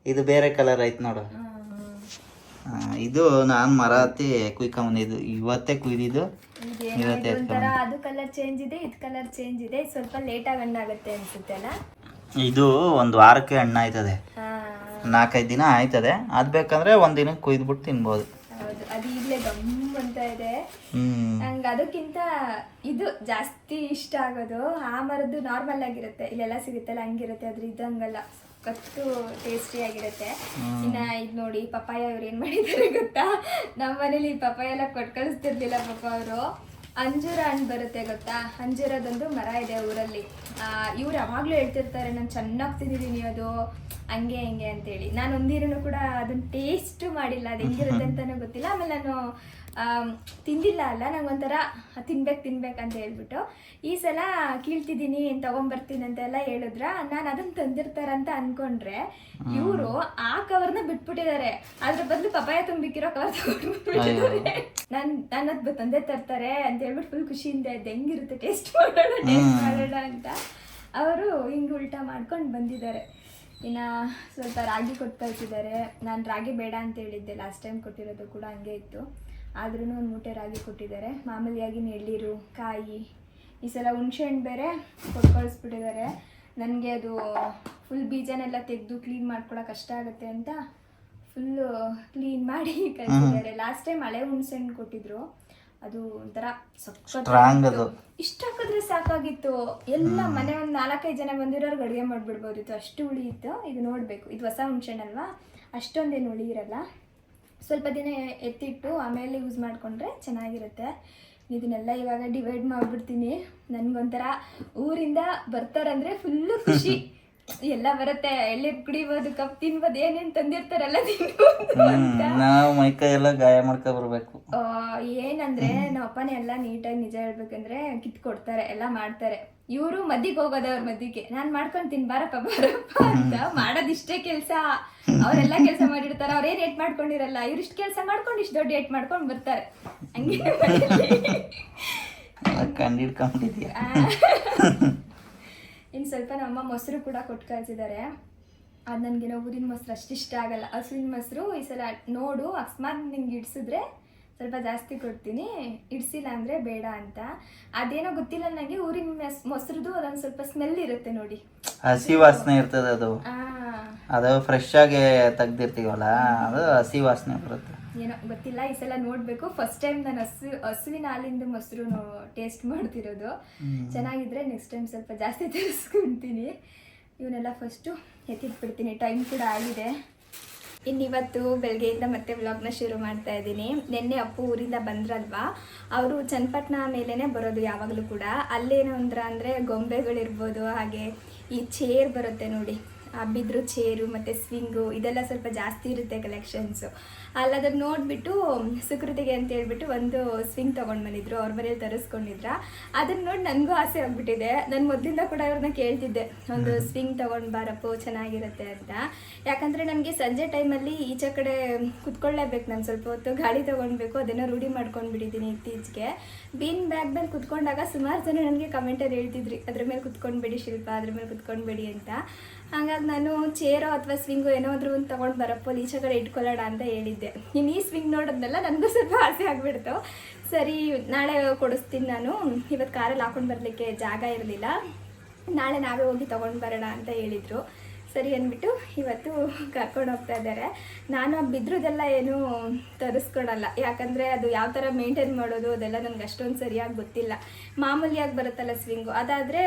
ಇದು ಬೇರೆ ಕಲರ್ ಐತೆ ನೋಡು. ಇದು ನಾನು ಮರ ಹತ್ತಿ ಕುಯ್ಕೊಂಬಂದಿದ್ದು. ಇವತ್ತೇ ಕುಯ್ದಿದ್ದು. ಇವತ್ತೇ ಅದು ಕಲರ್ ಚೇಂಜ್ ಇದೆ ಇದು ಕಲರ್ ಚೇಂಜ್ ಇದೆ. ಸ್ವಲ್ಪ ಲೇಟಾಗಿ ಹಣ್ಣಾಗುತ್ತೆ ಅನ್ಸುತ್ತೆ ಅಲ್ಲ ಇದು ಒಂದು ವಾರಕ್ಕೆ ಹಣ್ಣು ಆಯ್ತದೆ. ನಾಲ್ಕೈದು ದಿನ ಆಯ್ತದೆ. ಅದು ಬೇಕಂದ್ರೆ ಒಂದು ದಿನಕ್ಕೆ ಕುಯ್ದ್ಬಿಟ್ಟು ತಿನ್ಬೋದು. ಅದು ಈಗಲೇ ಗಮ್ ಅಂತ ಇದೆ ನಂಗೆ ಅದಕ್ಕಿಂತ ಇದು ಜಾಸ್ತಿ ಇಷ್ಟ ಆಗೋದು ಆ ಮರದ್ದು ನಾರ್ಮಲ್ ಆಗಿರುತ್ತೆ. ಇಲ್ಲೆಲ್ಲ ಸಿಗುತ್ತಲ್ಲ ಹಂಗಿರುತ್ತೆ. ಆದ್ರೆ ಇದ್ದಂಗಲ್ಲ ಕತ್ತು ಟೇಸ್ಟಿ ಆಗಿರುತ್ತೆ. ಇನ್ನ ಇದು ನೋಡಿ ಪಪ್ಪಾಯ ಅವ್ರು ಏನ್ ಮಾಡಿದ್ದಾರೆ ಗೊತ್ತಾ? ನಮ್ಮ ಮನೇಲಿ ಪಪ್ಪಾಯ ಪಪಾಯ ಎಲ್ಲ ಕೊಟ್ಟು ಕಳಿಸ್ತಿರ್ಲಿಲ್ಲ ಪಾಪ ಅವರು. ಅಂಜೂರ ಹಣ್ಣು ಬರುತ್ತೆ ಗೊತ್ತಾ? ಅಂಜೂರದೊಂದು ಮರ ಇದೆ ಊರಲ್ಲಿ. ಇವ್ರು ಯಾವಾಗಲೂ ಹೇಳ್ತಿರ್ತಾರೆ, ನಾನು ಚೆನ್ನಾಗಿ ತಿಂದಿದ್ದೀನಿ ಅದು, ಹಂಗೆ, ಹಿಂಗೆ ಅಂತೇಳಿ. ನಾನು ಒಂದಿರೂ ಕೂಡ ಅದನ್ನ ಟೇಸ್ಟ್ ಮಾಡಿಲ್ಲ. ಅದು ಹೆಂಗಿರುತ್ತೆ ಅಂತಾನೂ ಗೊತ್ತಿಲ್ಲ. ಆಮೇಲೆ ನಾನು ತಿಂದಿಲ್ಲ ಅಲ್ಲ ನಂಗೆ ಒಂಥರ ತಿನ್ಬೇಕು ತಿನ್ಬೇಕು ಅಂತ ಹೇಳ್ಬಿಟ್ಟು. ಈ ಸಲ ಕೀಳ್ತಿದ್ದೀನಿ ತಗೊಂಬರ್ತೀನಿ ಅಂತ ಎಲ್ಲ ಹೇಳಿದ್ರ ನಾನು ಅದನ್ನ ತಂದಿರ್ತಾರಂತ ಅನ್ಕೊಂಡ್ರೆ ಇವರು ಆ ಕವರ್ನ ಬಿಟ್ಬಿಟ್ಟಿದ್ದಾರೆ ಅದ್ರ ಬದಲು ಪಪಾಯ ತುಂಬಿಕ್ಕಿರೋ ಕವರ್ ತಗೊಂಡ್ಬಿಟ್ಟಿದ್ದಾರೆ ನಾನು ನನ್ನ ತಂದೆ ತರ್ತಾರೆ ಅಂತ ಹೇಳ್ಬಿಟ್ಟು ಫುಲ್ ಖುಷಿಯಿಂದ ಇದ್ದೆ ಹೆಂಗಿರುತ್ತೆ ಟೇಸ್ಟ್ ಮಾಡೋಣ ಟೇಸ್ಟ್ ಮಾಡೋಣ ಅಂತ ಅವರು ಹಿಂಗೆ ಉಲ್ಟಾ ಮಾಡ್ಕೊಂಡು ಬಂದಿದ್ದಾರೆ. ಇನ್ನು ಸ್ವಲ್ಪ ರಾಗಿ ಕೊಟ್ಟು ಕಳ್ಸಿದ್ದಾರೆ. ನಾನು ರಾಗಿ ಬೇಡ ಅಂತ ಹೇಳಿದ್ದೆ ಲಾಸ್ಟ್ ಟೈಮ್ ಕೊಟ್ಟಿರೋದು ಕೂಡ ಹಂಗೆ ಇತ್ತು. ಆದ್ರೂ ಒಂದು ಮೂಟೆ ರಾಗಿ ಕೊಟ್ಟಿದ್ದಾರೆ. ಮಾಮೂಲಿಯಾಗಿ ನೆಳ್ಳಿರು ಕಾಯಿ ಈ ಸಲ ಹುಣ್ಸೆಹಣ್ಣು ಬೇರೆ ಕೊಟ್ಟು ಕಳಿಸ್ಬಿಟ್ಟಿದ್ದಾರೆ. ನನಗೆ ಅದು ಫುಲ್ ಬೀಜನೆಲ್ಲ ತೆಗೆದು ಕ್ಲೀನ್ ಮಾಡ್ಕೊಳಕ್ಕೆ ಕಷ್ಟ ಆಗುತ್ತೆ ಅಂತ ಫುಲ್ಲು ಕ್ಲೀನ್ ಮಾಡಿ ಕಳಿಸಿದ್ದಾರೆ. ಲಾಸ್ಟ್ ಟೈಮ್ ಹಳೆ ಹುಣ್ಸೆಹಣ್ಣು ಕೊಟ್ಟಿದ್ರು. ಅದು ಒಂಥರ. ಇಷ್ಟ ಹಾಕಿದ್ರೆ ಸಾಕಾಗಿತ್ತು. ಎಲ್ಲ ಮನೆ ಒಂದು ನಾಲ್ಕೈದು ಜನ ಬಂದಿರೋರ್ಗೆ ಅಡುಗೆ ಮಾಡಿಬಿಡ್ಬೋದಿತ್ತು ಅಷ್ಟು ಉಳಿಯಿತ್ತು ಇತ್ತು ಇದು ನೋಡಬೇಕು. ಇದು ಹೊಸ ಅಲ್ವಾ ಅಷ್ಟೊಂದೇನು ಹುಳಿ ಇರಲ್ಲ ಸ್ವಲ್ಪ ದಿನ ಎತ್ತಿಟ್ಟು ಆಮೇಲೆ ಯೂಸ್ ಮಾಡಿಕೊಂಡ್ರೆ ಚೆನ್ನಾಗಿರುತ್ತೆ. ಇದನ್ನೆಲ್ಲ ಇವಾಗ ಡಿವೈಡ್ ಮಾಡಿಬಿಡ್ತೀನಿ. ನನಗೊಂಥರ ಊರಿಂದ ಬರ್ತಾರಂದ್ರೆ ಫುಲ್ಲು ಖುಷಿ. ಎಲ್ಲ ಬರುತ್ತೆ. ಎಳ್ನೀರು ಕುಡಿಬೋದು ಕಪ್ ತಿನ್ಬೋದು ಏನೇನ್ ತಂದಿರ್ತಾರಲ್ಲ ನಾವು ಮೈಕೈ ಎಲ್ಲ ಗಾಯ ಮಾಡ್ಕೊ ಬರ್ಬೇಕು. ಆ, ಏನಂದ್ರೆ ನಮ್ಮ ಅಪ್ಪನೇ ಎಲ್ಲ ನೀಟಾಗಿ ನಿಜ ಹೇಳ್ಬೇಕಂದ್ರೆ ಕಿತ್ ಕೊಡ್ತಾರೆ ಎಲ್ಲ ಮಾಡ್ತಾರೆ. ಇವರು ಮದ್ದಿಗೆ ಹೋಗೋದವ್ರ ಮದ್ದಿಗೆ. ನಾನ್ ಮಾಡ್ಕೊಂತೀನಿ ಬಾರಪ್ಪ ಬಾರಪ್ಪ ಅಂತ ಮಾಡೋದ್ ಇಷ್ಟೇ ಕೆಲಸ. ಅವರೆಲ್ಲ ಕೆಲಸ ಮಾಡಿರ್ತಾರೆ. ಅವ್ರೇನ್ ಏಟ್ ಮಾಡ್ಕೊಂಡಿರಲ್ಲ. ಇವ್ರು ಇಷ್ಟ ಕೆಲಸ ಮಾಡ್ಕೊಂಡು ಇಷ್ಟು ದೊಡ್ಡ ಏಟ್ ಮಾಡ್ಕೊಂಡು ಬರ್ತಾರೆ. ಹಂಗೆ ಇನ್ ಸ್ವಲ್ಪ ನಮ್ಮ ಮೊಸರು ಕೂಡ ಕೊಟ್ಟು ಕಳ್ಸಿದ್ದಾರೆ ಅದು ನನ್ಗೆ ಊರಿನ ಮೊಸರು ಅಷ್ಟಿಷ್ಟ ಆಗಲ್ಲ. ಹಸುವಿನ ಮೊಸರು ಈ ಸಲ ನೋಡು ಅಕಸ್ಮಾತ್ ನಿಂಗೆ ಇಡ್ಸಿದ್ರೆ ಸ್ವಲ್ಪ ಜಾಸ್ತಿ ಕೊಡ್ತೀನಿ ಇಡ್ಸಿಲ್ಲ ಅಂದರೆ ಬೇಡ ಅಂತ. ಅದೇನೋ ಗೊತ್ತಿಲ್ಲ ನನಗೆ ಊರಿನ ಮೆಸ್ ಮೊಸರುದು ಅದೊಂದು ಸ್ವಲ್ಪ ಸ್ಮೆಲ್ ಇರುತ್ತೆ ನೋಡಿ. ಹಸಿ ವಾಸನೆ ಇರ್ತದೆ ಅದು. ಅದು ಫ್ರೆಶ್ ಆಗಿ ತೆಗ್ದಿರ್ತೀವಲ್ಲ ಅದು ಹಸಿ ವಾಸನೆ ಬರುತ್ತೆ. ಏನೋ ಗೊತ್ತಿಲ್ಲ ಈ ಸಲ ನೋಡ್ಬೇಕು. ಫಸ್ಟ್ ಟೈಮ್ ನಾನು ಹಸು ಹಸುವಿನ ಹಾಲಿಂದ ಮೊಸರು ಟೇಸ್ಟ್ ಮಾಡ್ತಿರೋದು. ಚೆನ್ನಾಗಿದ್ರೆ ನೆಕ್ಸ್ಟ್ ಟೈಮ್ ಸ್ವಲ್ಪ ಜಾಸ್ತಿ ತರಿಸ್ಕೊಂತೀನಿ. ಇವನ್ನೆಲ್ಲ ಫಸ್ಟು ಎತ್ತಿಟ್ಬಿಡ್ತೀನಿ ಟೈಮ್ ಕೂಡ ಆಗಿದೆ. ಇನ್ನಿವತ್ತು ಬೆಳಗ್ಗೆಯಿಂದ ಮತ್ತೆ ವ್ಲಾಗ್ನ ಶುರು ಮಾಡ್ತಾ ಇದ್ದೀನಿ. ನಿನ್ನೆ ಅಪ್ಪು ಊರಿಂದ ಬಂದ್ರಲ್ವಾ? ಅವರು ಚನ್ನಪಟ್ಟಣ ಮೇಲೇ ಬರೋದು ಯಾವಾಗಲೂ ಕೂಡ. ಅಲ್ಲೇನು ಅಂದ್ರೆ ಗೊಂಬೆಗಳಿರ್ಬೋದು, ಹಾಗೆ ಈ ಚೇರ್ ಬರುತ್ತೆ ನೋಡಿ. ಬಿದ್ರು ಚೇರು ಮತ್ತು ಸ್ವಿಂಗು ಇದೆಲ್ಲ ಸ್ವಲ್ಪ ಜಾಸ್ತಿ ಇರುತ್ತೆ ಕಲೆಕ್ಷನ್ಸು ಅಲ್ಲಿ ಅದನ್ನು ನೋಡಿಬಿಟ್ಟು ಸುಕೃತಿಗೆ ಅಂತ ಹೇಳ್ಬಿಟ್ಟು ಒಂದು ಸ್ವಿಂಗ್ ತೊಗೊಂಡು ಬಂದಿದ್ರು ಅವ್ರ ಮನೇಲಿ ತರಿಸ್ಕೊಂಡಿದ್ರ. ಅದನ್ನು ನೋಡಿ ನನಗೂ ಆಸೆ ಆಗ್ಬಿಟ್ಟಿದೆ. ನಾನು ಮೊದಲಿಂದ ಕೂಡ ಅವ್ರನ್ನ ಕೇಳ್ತಿದ್ದೆ ಒಂದು ಸ್ವಿಂಗ್ ತೊಗೊಂಡು ಬಾರಪ್ಪು ಚೆನ್ನಾಗಿರುತ್ತೆ ಅಂತ. ಯಾಕಂದರೆ ನನಗೆ ಸಂಜೆ ಟೈಮಲ್ಲಿ ಈಚೆ ಕಡೆ ಕುತ್ಕೊಳ್ಳೇಬೇಕು ನಾನು ಸ್ವಲ್ಪ ಹೊತ್ತು ಗಾಳಿ ತೊಗೊಳ್ಬೇಕು ಅದನ್ನು ರೂಢಿ ಮಾಡ್ಕೊಂಡ್ಬಿಟ್ಟಿದ್ದೀನಿ ಇತ್ತೀಚೆಗೆ. ಬೀನ್ ಬ್ಯಾಗ್ ಮೇಲೆ ಕುತ್ಕೊಂಡಾಗ ಸುಮಾರು ಜನ ನನಗೆ ಕಮೆಂಟಲ್ಲಿ ಹೇಳ್ತಿದ್ರಿ ಅದ್ರ ಮೇಲೆ ಕುತ್ಕೊಂಡ್ಬೇಡಿ ಶಿಲ್ಪ ಅದ್ರ ಮೇಲೆ ಕುತ್ಕೊಂಡ್ಬೇಡಿ ಅಂತ. ಹಾಗಾಗಿ ನಾನು ಚೇರೋ ಅಥವಾ ಸ್ವಿಂಗು ಏನಾದರೂ ಒಂದು ತೊಗೊಂಡು ಬರಪ್ಪೋ ಈಚೆ ಕಡೆ ಇಟ್ಕೊಳ್ಳೋಣ ಅಂತ ಹೇಳಿದ್ದೆ. ಇನ್ನು ಈ ಸ್ವಿಂಗ್ ನೋಡೋದ್ನೆಲ್ಲ, ನನಗೂ ಸ್ವಲ್ಪ ಆಸೆ ಆಗಿಬಿಡ್ತು. ಸರಿ, ನಾಳೆ ಕೊಡಿಸ್ತೀನಿ ನಾನು. ಇವತ್ತು ಕಾರಲ್ಲಿ ಹಾಕೊಂಡು ಬರಲಿಕ್ಕೆ ಜಾಗ ಇರಲಿಲ್ಲ. ನಾಳೆ ನಾವೇ ಹೋಗಿ ತೊಗೊಂಡು ಬರೋಣ ಅಂತ ಹೇಳಿದರು. ಸರಿ ಅಂದ್ಬಿಟ್ಟು ಇವತ್ತು ಕರ್ಕೊಂಡು ಹೋಗ್ತಾ ಇದ್ದಾರೆ. ನಾನು ಆ ಏನು ತರಿಸ್ಕೊಡಲ್ಲ. ಯಾಕಂದರೆ ಅದು ಯಾವ ಥರ ಮೇಂಟೈನ್ ಮಾಡೋದು, ಅದೆಲ್ಲ ನನಗೆ ಅಷ್ಟೊಂದು ಸರಿಯಾಗಿ ಗೊತ್ತಿಲ್ಲ. ಮಾಮೂಲಿಯಾಗಿ ಬರುತ್ತಲ್ಲ ಸ್ವಿಂಗು ಅದಾದರೆ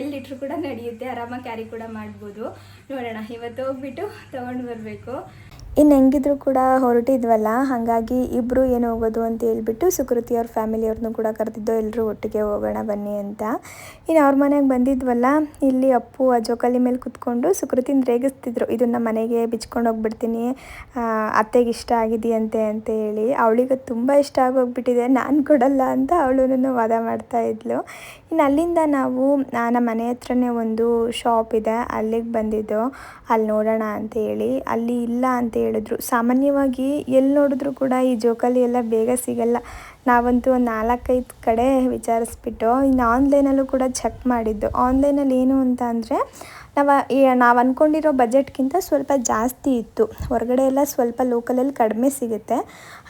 ಎಲ್ಲಿಟ್ರು ಕೂಡ ನಡೆಯುತ್ತೆ. ಆರಾಮಾಗಿ ಕ್ಯಾರಿ ಕೂಡ ಮಾಡ್ಬೋದು. ನೋಡೋಣ. ಇವತ್ತು ಹೋಗ್ಬಿಟ್ಟು ತೊಗೊಂಡು ಬರಬೇಕು. ಇನ್ನು ಹೆಂಗಿದ್ರು ಕೂಡ ಹೊರಟಿದ್ವಲ್ಲ, ಹಾಗಾಗಿ ಇಬ್ಬರು ಏನು ಹೋಗೋದು ಅಂತ ಹೇಳ್ಬಿಟ್ಟು ಸುಕೃತಿ ಅವ್ರ ಫ್ಯಾಮಿಲಿಯವ್ರನ್ನೂ ಕೂಡ ಕರೆದಿದ್ದೋ ಎಲ್ಲರೂ ಒಟ್ಟಿಗೆ ಹೋಗೋಣ ಬನ್ನಿ ಅಂತ. ಇನ್ನು ಅವ್ರ ಮನೆಗೆ ಬಂದಿದ್ವಲ್ಲ, ಇಲ್ಲಿ ಅಪ್ಪು ಆ ಜೋಕಾಲಿ ಮೇಲೆ ಕುತ್ಕೊಂಡು ಸುಕೃತಿನ ರೇಗಿಸ್ತಿದ್ರು. ಇದನ್ನ ಮನೆಗೆ ಬಿಚ್ಕೊಂಡು ಹೋಗ್ಬಿಡ್ತೀನಿ ಅತ್ತೆಗೆ ಇಷ್ಟ ಆಗಿದೆಯಂತೆ ಅಂತ ಹೇಳಿ. ಅವಳಿಗೆ ತುಂಬ ಇಷ್ಟ ಆಗೋಗ್ಬಿಟ್ಟಿದೆ, ನಾನು ಕೊಡಲ್ಲ ಅಂತ ಅವಳು ವಾದ ಮಾಡ್ತಾ ಇದ್ಲು. ಇನ್ನು ಅಲ್ಲಿಂದ ನಾವು ನಮ್ಮ ಮನೆ ಹತ್ರನೇ ಒಂದು ಶಾಪ್ ಇದೆ, ಅಲ್ಲಿಗೆ ಬಂದಿದ್ದು. ಅಲ್ಲಿ ನೋಡೋಣ ಅಂತ ಹೇಳಿ. ಅಲ್ಲಿ ಇಲ್ಲ ಅಂತ ಹೇಳಿದ್ರು. ಸಾಮಾನ್ಯವಾಗಿ ಎಲ್ಲಿ ನೋಡಿದ್ರು ಕೂಡ ಈ ಜೋಕಾಲಿ ಎಲ್ಲ ಬೇಗ ಸಿಗಲ್ಲ. ನಾವಂತೂ ಒಂದು ನಾಲ್ಕೈದು ಕಡೆ ವಿಚಾರಿಸ್ಬಿಟ್ಟು ಇನ್ನು ಆನ್ಲೈನಲ್ಲೂ ಕೂಡ ಚೆಕ್ ಮಾಡಿದ್ದು. ಆನ್ಲೈನಲ್ಲಿ ಏನು ಅಂತ ಅಂದರೆ, ನಾವು ನಾವು ಅಂದ್ಕೊಂಡಿರೋ ಬಜೆಟ್ಗಿಂತ ಸ್ವಲ್ಪ ಜಾಸ್ತಿ ಇತ್ತು. ಹೊರಗಡೆ ಎಲ್ಲ ಸ್ವಲ್ಪ ಲೋಕಲಲ್ಲಿ ಕಡಿಮೆ ಸಿಗುತ್ತೆ.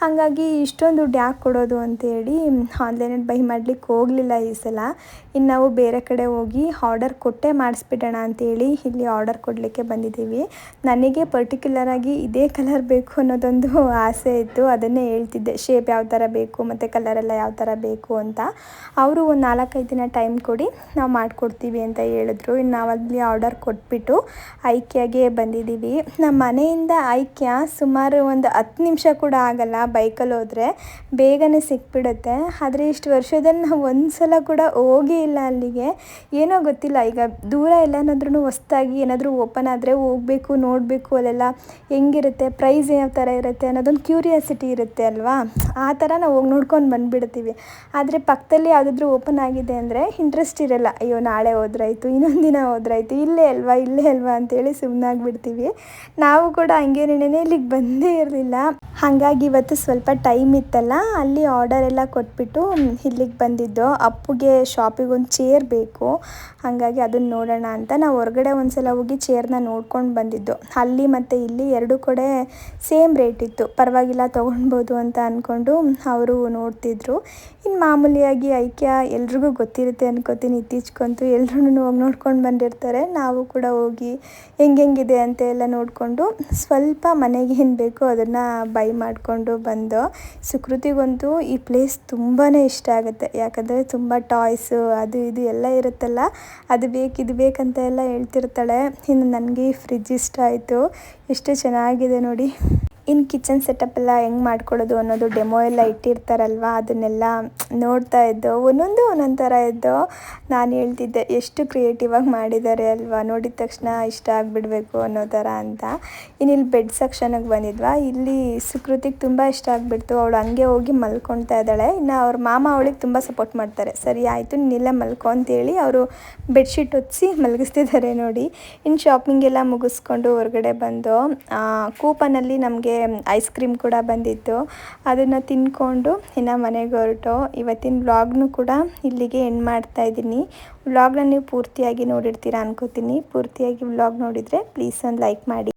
ಹಾಗಾಗಿ ಇಷ್ಟೊಂದು ದುಡ್ಡು ಯಾಕೆ ಕೊಡೋದು ಅಂತೇಳಿ ಆನ್ಲೈನಲ್ಲಿ ಬೈ ಮಾಡ್ಲಿಕ್ಕೆ ಹೋಗಲಿಲ್ಲ ಈ ಸಲ. ಇನ್ನು ನಾವು ಬೇರೆ ಕಡೆ ಹೋಗಿ ಆರ್ಡರ್ ಕೊಟ್ಟೇ ಮಾಡಿಸ್ಬಿಡೋಣ ಅಂತೇಳಿ ಇಲ್ಲಿ ಆರ್ಡರ್ ಕೊಡಲಿಕ್ಕೆ ಬಂದಿದ್ದೀವಿ. ನನಗೆ ಪರ್ಟಿಕ್ಯುಲರಾಗಿ ಇದೇ ಕಲರ್ ಬೇಕು ಅನ್ನೋದೊಂದು ಆಸೆ ಇತ್ತು. ಅದನ್ನೇ ಹೇಳ್ತಿದ್ದೆ ಶೇಪ್ ಯಾವ ಥರ ಬೇಕು ಮತ್ತು ಕಲರೆಲ್ಲ ಯಾವ ಥರ ಬೇಕು ಅಂತ. ಅವರು ಒಂದು ನಾಲ್ಕೈದು ದಿನ ಟೈಮ್ ಕೊಡಿ, ನಾವು ಮಾಡಿಕೊಡ್ತೀವಿ ಅಂತ ಹೇಳಿದ್ರು. ಇನ್ನು ನಾವಲ್ಲಿ ಆರ್ಡರ್ ಕೊಟ್ಬಿಟ್ಟು ಐಕ್ಯಾಗೆ ಬಂದಿದ್ದೀವಿ. ನಮ್ಮ ಮನೆಯಿಂದ ಐಕ್ಯ ಸುಮಾರು ಒಂದು ಹತ್ತು ನಿಮಿಷ ಕೂಡ ಆಗಲ್ಲ ಬೈಕಲ್ಲಿ ಹೋದರೆ ಬೇಗನೆ ಸಿಕ್ಬಿಡುತ್ತೆ. ಆದರೆ ಇಷ್ಟು ವರ್ಷದಲ್ಲಿ ನಾವು ಒಂದು ಸಲ ಕೂಡ ಹೋಗೇ ಇಲ್ಲ ಅಲ್ಲಿಗೆ. ಏನೋ ಗೊತ್ತಿಲ್ಲ, ಈಗ ದೂರ ಎಲ್ಲಾನಾದ್ರೂ ಹೊಸ್ದಾಗಿ ಏನಾದರೂ ಓಪನ್ ಆದರೆ ಹೋಗಬೇಕು, ನೋಡಬೇಕು, ಅಲ್ಲೆಲ್ಲ ಹೆಂಗಿರುತ್ತೆ ಪ್ರೈಸ್ ಯಾವ ಥರ ಇರುತ್ತೆ ಅನ್ನೋದೊಂದು ಕ್ಯೂರಿಯಾಸಿಟಿ ಇರುತ್ತೆ ಅಲ್ವಾ? ಆ ಥರ ನಾವು ಹೋಗಿ ನೋಡ್ಕೊಂಡು ಬಂದುಬಿಡ್ತೀವಿ. ಆದರೆ ಪಕ್ಕದಲ್ಲಿ ಯಾವುದಾದ್ರೂ ಓಪನ್ ಆಗಿದೆ ಅಂದರೆ ಇಂಟ್ರೆಸ್ಟ್ ಇರಲ್ಲ. ಅಯ್ಯೋ, ನಾಳೆ ಹೋದ್ರಾಯ್ತು, ಇನ್ನೊಂದು ದಿನ ಹೋದ್ರಾಯ್ತು, ಇಲ್ಲೇ ಅಲ್ವಾ ಇಲ್ಲೇ ಅಲ್ವಾ ಅಂತೇಳಿ ಸುಮ್ಮನಾಗ್ಬಿಡ್ತೀವಿ ನಾವು ಕೂಡ ಹಂಗೇನೇನೆ ಇಲ್ಲಿಗೆ ಬಂದೇ ಇರಲಿಲ್ಲ. ಹಾಗಾಗಿ ಇವತ್ತು ಸ್ವಲ್ಪ ಟೈಮ್ ಇತ್ತಲ್ಲ, ಅಲ್ಲಿ ಆರ್ಡರ್ ಎಲ್ಲ ಕೊಟ್ಬಿಟ್ಟು ಇಲ್ಲಿಗೆ ಬಂದಿದ್ದು. ಅಪ್ಪುಗೆ ಶಾಪಿಗೆ ಒಂದು ಚೇರ್ ಬೇಕು. ಹಾಗಾಗಿ ಅದನ್ನು ನೋಡೋಣ ಅಂತ ನಾವು ಹೊರಗಡೆ ಒಂದು ಸಲ ಹೋಗಿ ಚೇರ್ನ ನೋಡ್ಕೊಂಡು ಬಂದಿದ್ದು. ಅಲ್ಲಿ ಮತ್ತು ಇಲ್ಲಿ ಎರಡು ಕಡೆ ಸೇಮ್ ರೇಟ್ ಇತ್ತು. ಪರವಾಗಿಲ್ಲ ತೊಗೊಳ್ಬೋದು ಅಂತ ಅಂದ್ಕೊಂಡು ಅವರು ನೋಡ್ತಿದ್ರು. ಇನ್ನು ಮಾಮೂಲಿಯಾಗಿ ಐಕ್ಯ ಎಲ್ರಿಗೂ ಗೊತ್ತಿರುತ್ತೆ ಅನ್ಕೋತೀನಿ. ಇತ್ತೀಚೆಗಂತೂ ಎಲ್ಲರೂ ಹೋಗಿ ನೋಡ್ಕೊಂಡು ಬಂದಿರ್ತಾರೆ. ನಾವು ಕೂಡ ಹೋಗಿ ಹೆಂಗೆಂಗಿದೆ ಅಂತ ಎಲ್ಲ ನೋಡಿಕೊಂಡು ಸ್ವಲ್ಪ ಮನೆಗೆ ಏನು ಬೇಕೋ ಅದನ್ನು ಬೈ ಮಾಡಿಕೊಂಡು ಬಂದು ಸುಕೃತಿಗಂತೂ ಈ ಪ್ಲೇಸ್ ತುಂಬಾ ಇಷ್ಟ ಆಗುತ್ತೆ. ಯಾಕಂದರೆ ತುಂಬ ಟಾಯ್ಸು ಅದು ಇದು ಎಲ್ಲ ಇರುತ್ತಲ್ಲ, ಅದು ಬೇಕು ಇದು ಬೇಕಂತ ಎಲ್ಲ ಹೇಳ್ತಿರ್ತಾಳೆ. ಇನ್ನು ನನಗೆ ಫ್ರಿಜ್ ಇಷ್ಟ ಆಯಿತು. ಎಷ್ಟು ಚೆನ್ನಾಗಿದೆ ನೋಡಿ. ಇನ್ನು ಕಿಚನ್ ಸೆಟಪ್ ಎಲ್ಲ ಹೆಂಗೆ ಮಾಡ್ಕೊಳ್ಳೋದು ಅನ್ನೋದು ಡೆಮೋ ಎಲ್ಲ ಇಟ್ಟಿರ್ತಾರಲ್ವ, ಅದನ್ನೆಲ್ಲ ನೋಡ್ತಾ ಇದ್ದೋ, ಒಂದೊಂದು ಒಂದೊಂದು ಥರ ಇದ್ದೋ ನಾನು ಹೇಳ್ತಿದ್ದೆ, ಎಷ್ಟು ಕ್ರಿಯೇಟಿವ್ ಆಗಿ ಮಾಡಿದ್ದಾರೆ ಅಲ್ವಾ, ನೋಡಿದ ತಕ್ಷಣ ಇಷ್ಟ ಆಗಿಬಿಡ್ಬೇಕು ಅನ್ನೋ ಥರ ಅಂತ. ಇನ್ನು ಇಲ್ಲಿ ಬೆಡ್ ಸೆಕ್ಷನಿಗೆ ಬಂದಿದ್ವಾ, ಇಲ್ಲಿ ಸುಕೃತಿಗೆ ತುಂಬ ಇಷ್ಟ ಆಗಿಬಿಡ್ತು, ಅವಳು ಹಂಗೆ ಹೋಗಿ ಮಲ್ಕೊತಾ ಇದ್ದಾಳೆ. ಇನ್ನು ಅವ್ರ ಮಾಮ ಅವಳಿಗೆ ತುಂಬ ಸಪೋರ್ಟ್ ಮಾಡ್ತಾರೆ. ಸರಿ, ಆಯಿತು ನೀನೆಲ್ಲ ಮಲ್ಕೊ ಅಂತೇಳಿ ಅವರು ಬೆಡ್ಶೀಟ್ ಹೊತ್ಸಿ ಮಲಗಿಸ್ತಿದ್ದಾರೆ ನೋಡಿ. ಇನ್ನು ಶಾಪಿಂಗ್ ಎಲ್ಲ ಮುಗಿಸ್ಕೊಂಡು ಹೊರಗಡೆ ಬಂದು ಕೂಪನಲ್ಲಿ ನಮಗೆ ಐಸ್ ಕ್ರೀಮ್ ಕೂಡ ಬಂದಿತ್ತು. ಅದನ್ನು ತಿನ್ಕೊಂಡು ಇನ್ನು ಮನೆಗೆ ಹೊರಟು ಇವತ್ತಿನ ವ್ಲಾಗ್ನು ಕೂಡ ಇಲ್ಲಿಗೆ ಎಂಡ್ ಮಾಡ್ತಾ ಇದ್ದೀನಿ. ವ್ಲಾಗ್ನ ನೀವು ಪೂರ್ತಿಯಾಗಿ ನೋಡಿರ್ತೀರಾ ಅನ್ಕೋತೀನಿ. ಪೂರ್ತಿಯಾಗಿ ವ್ಲಾಗ್ ನೋಡಿದರೆ ಪ್ಲೀಸ್ ಒಂದು ಲೈಕ್ ಮಾಡಿ.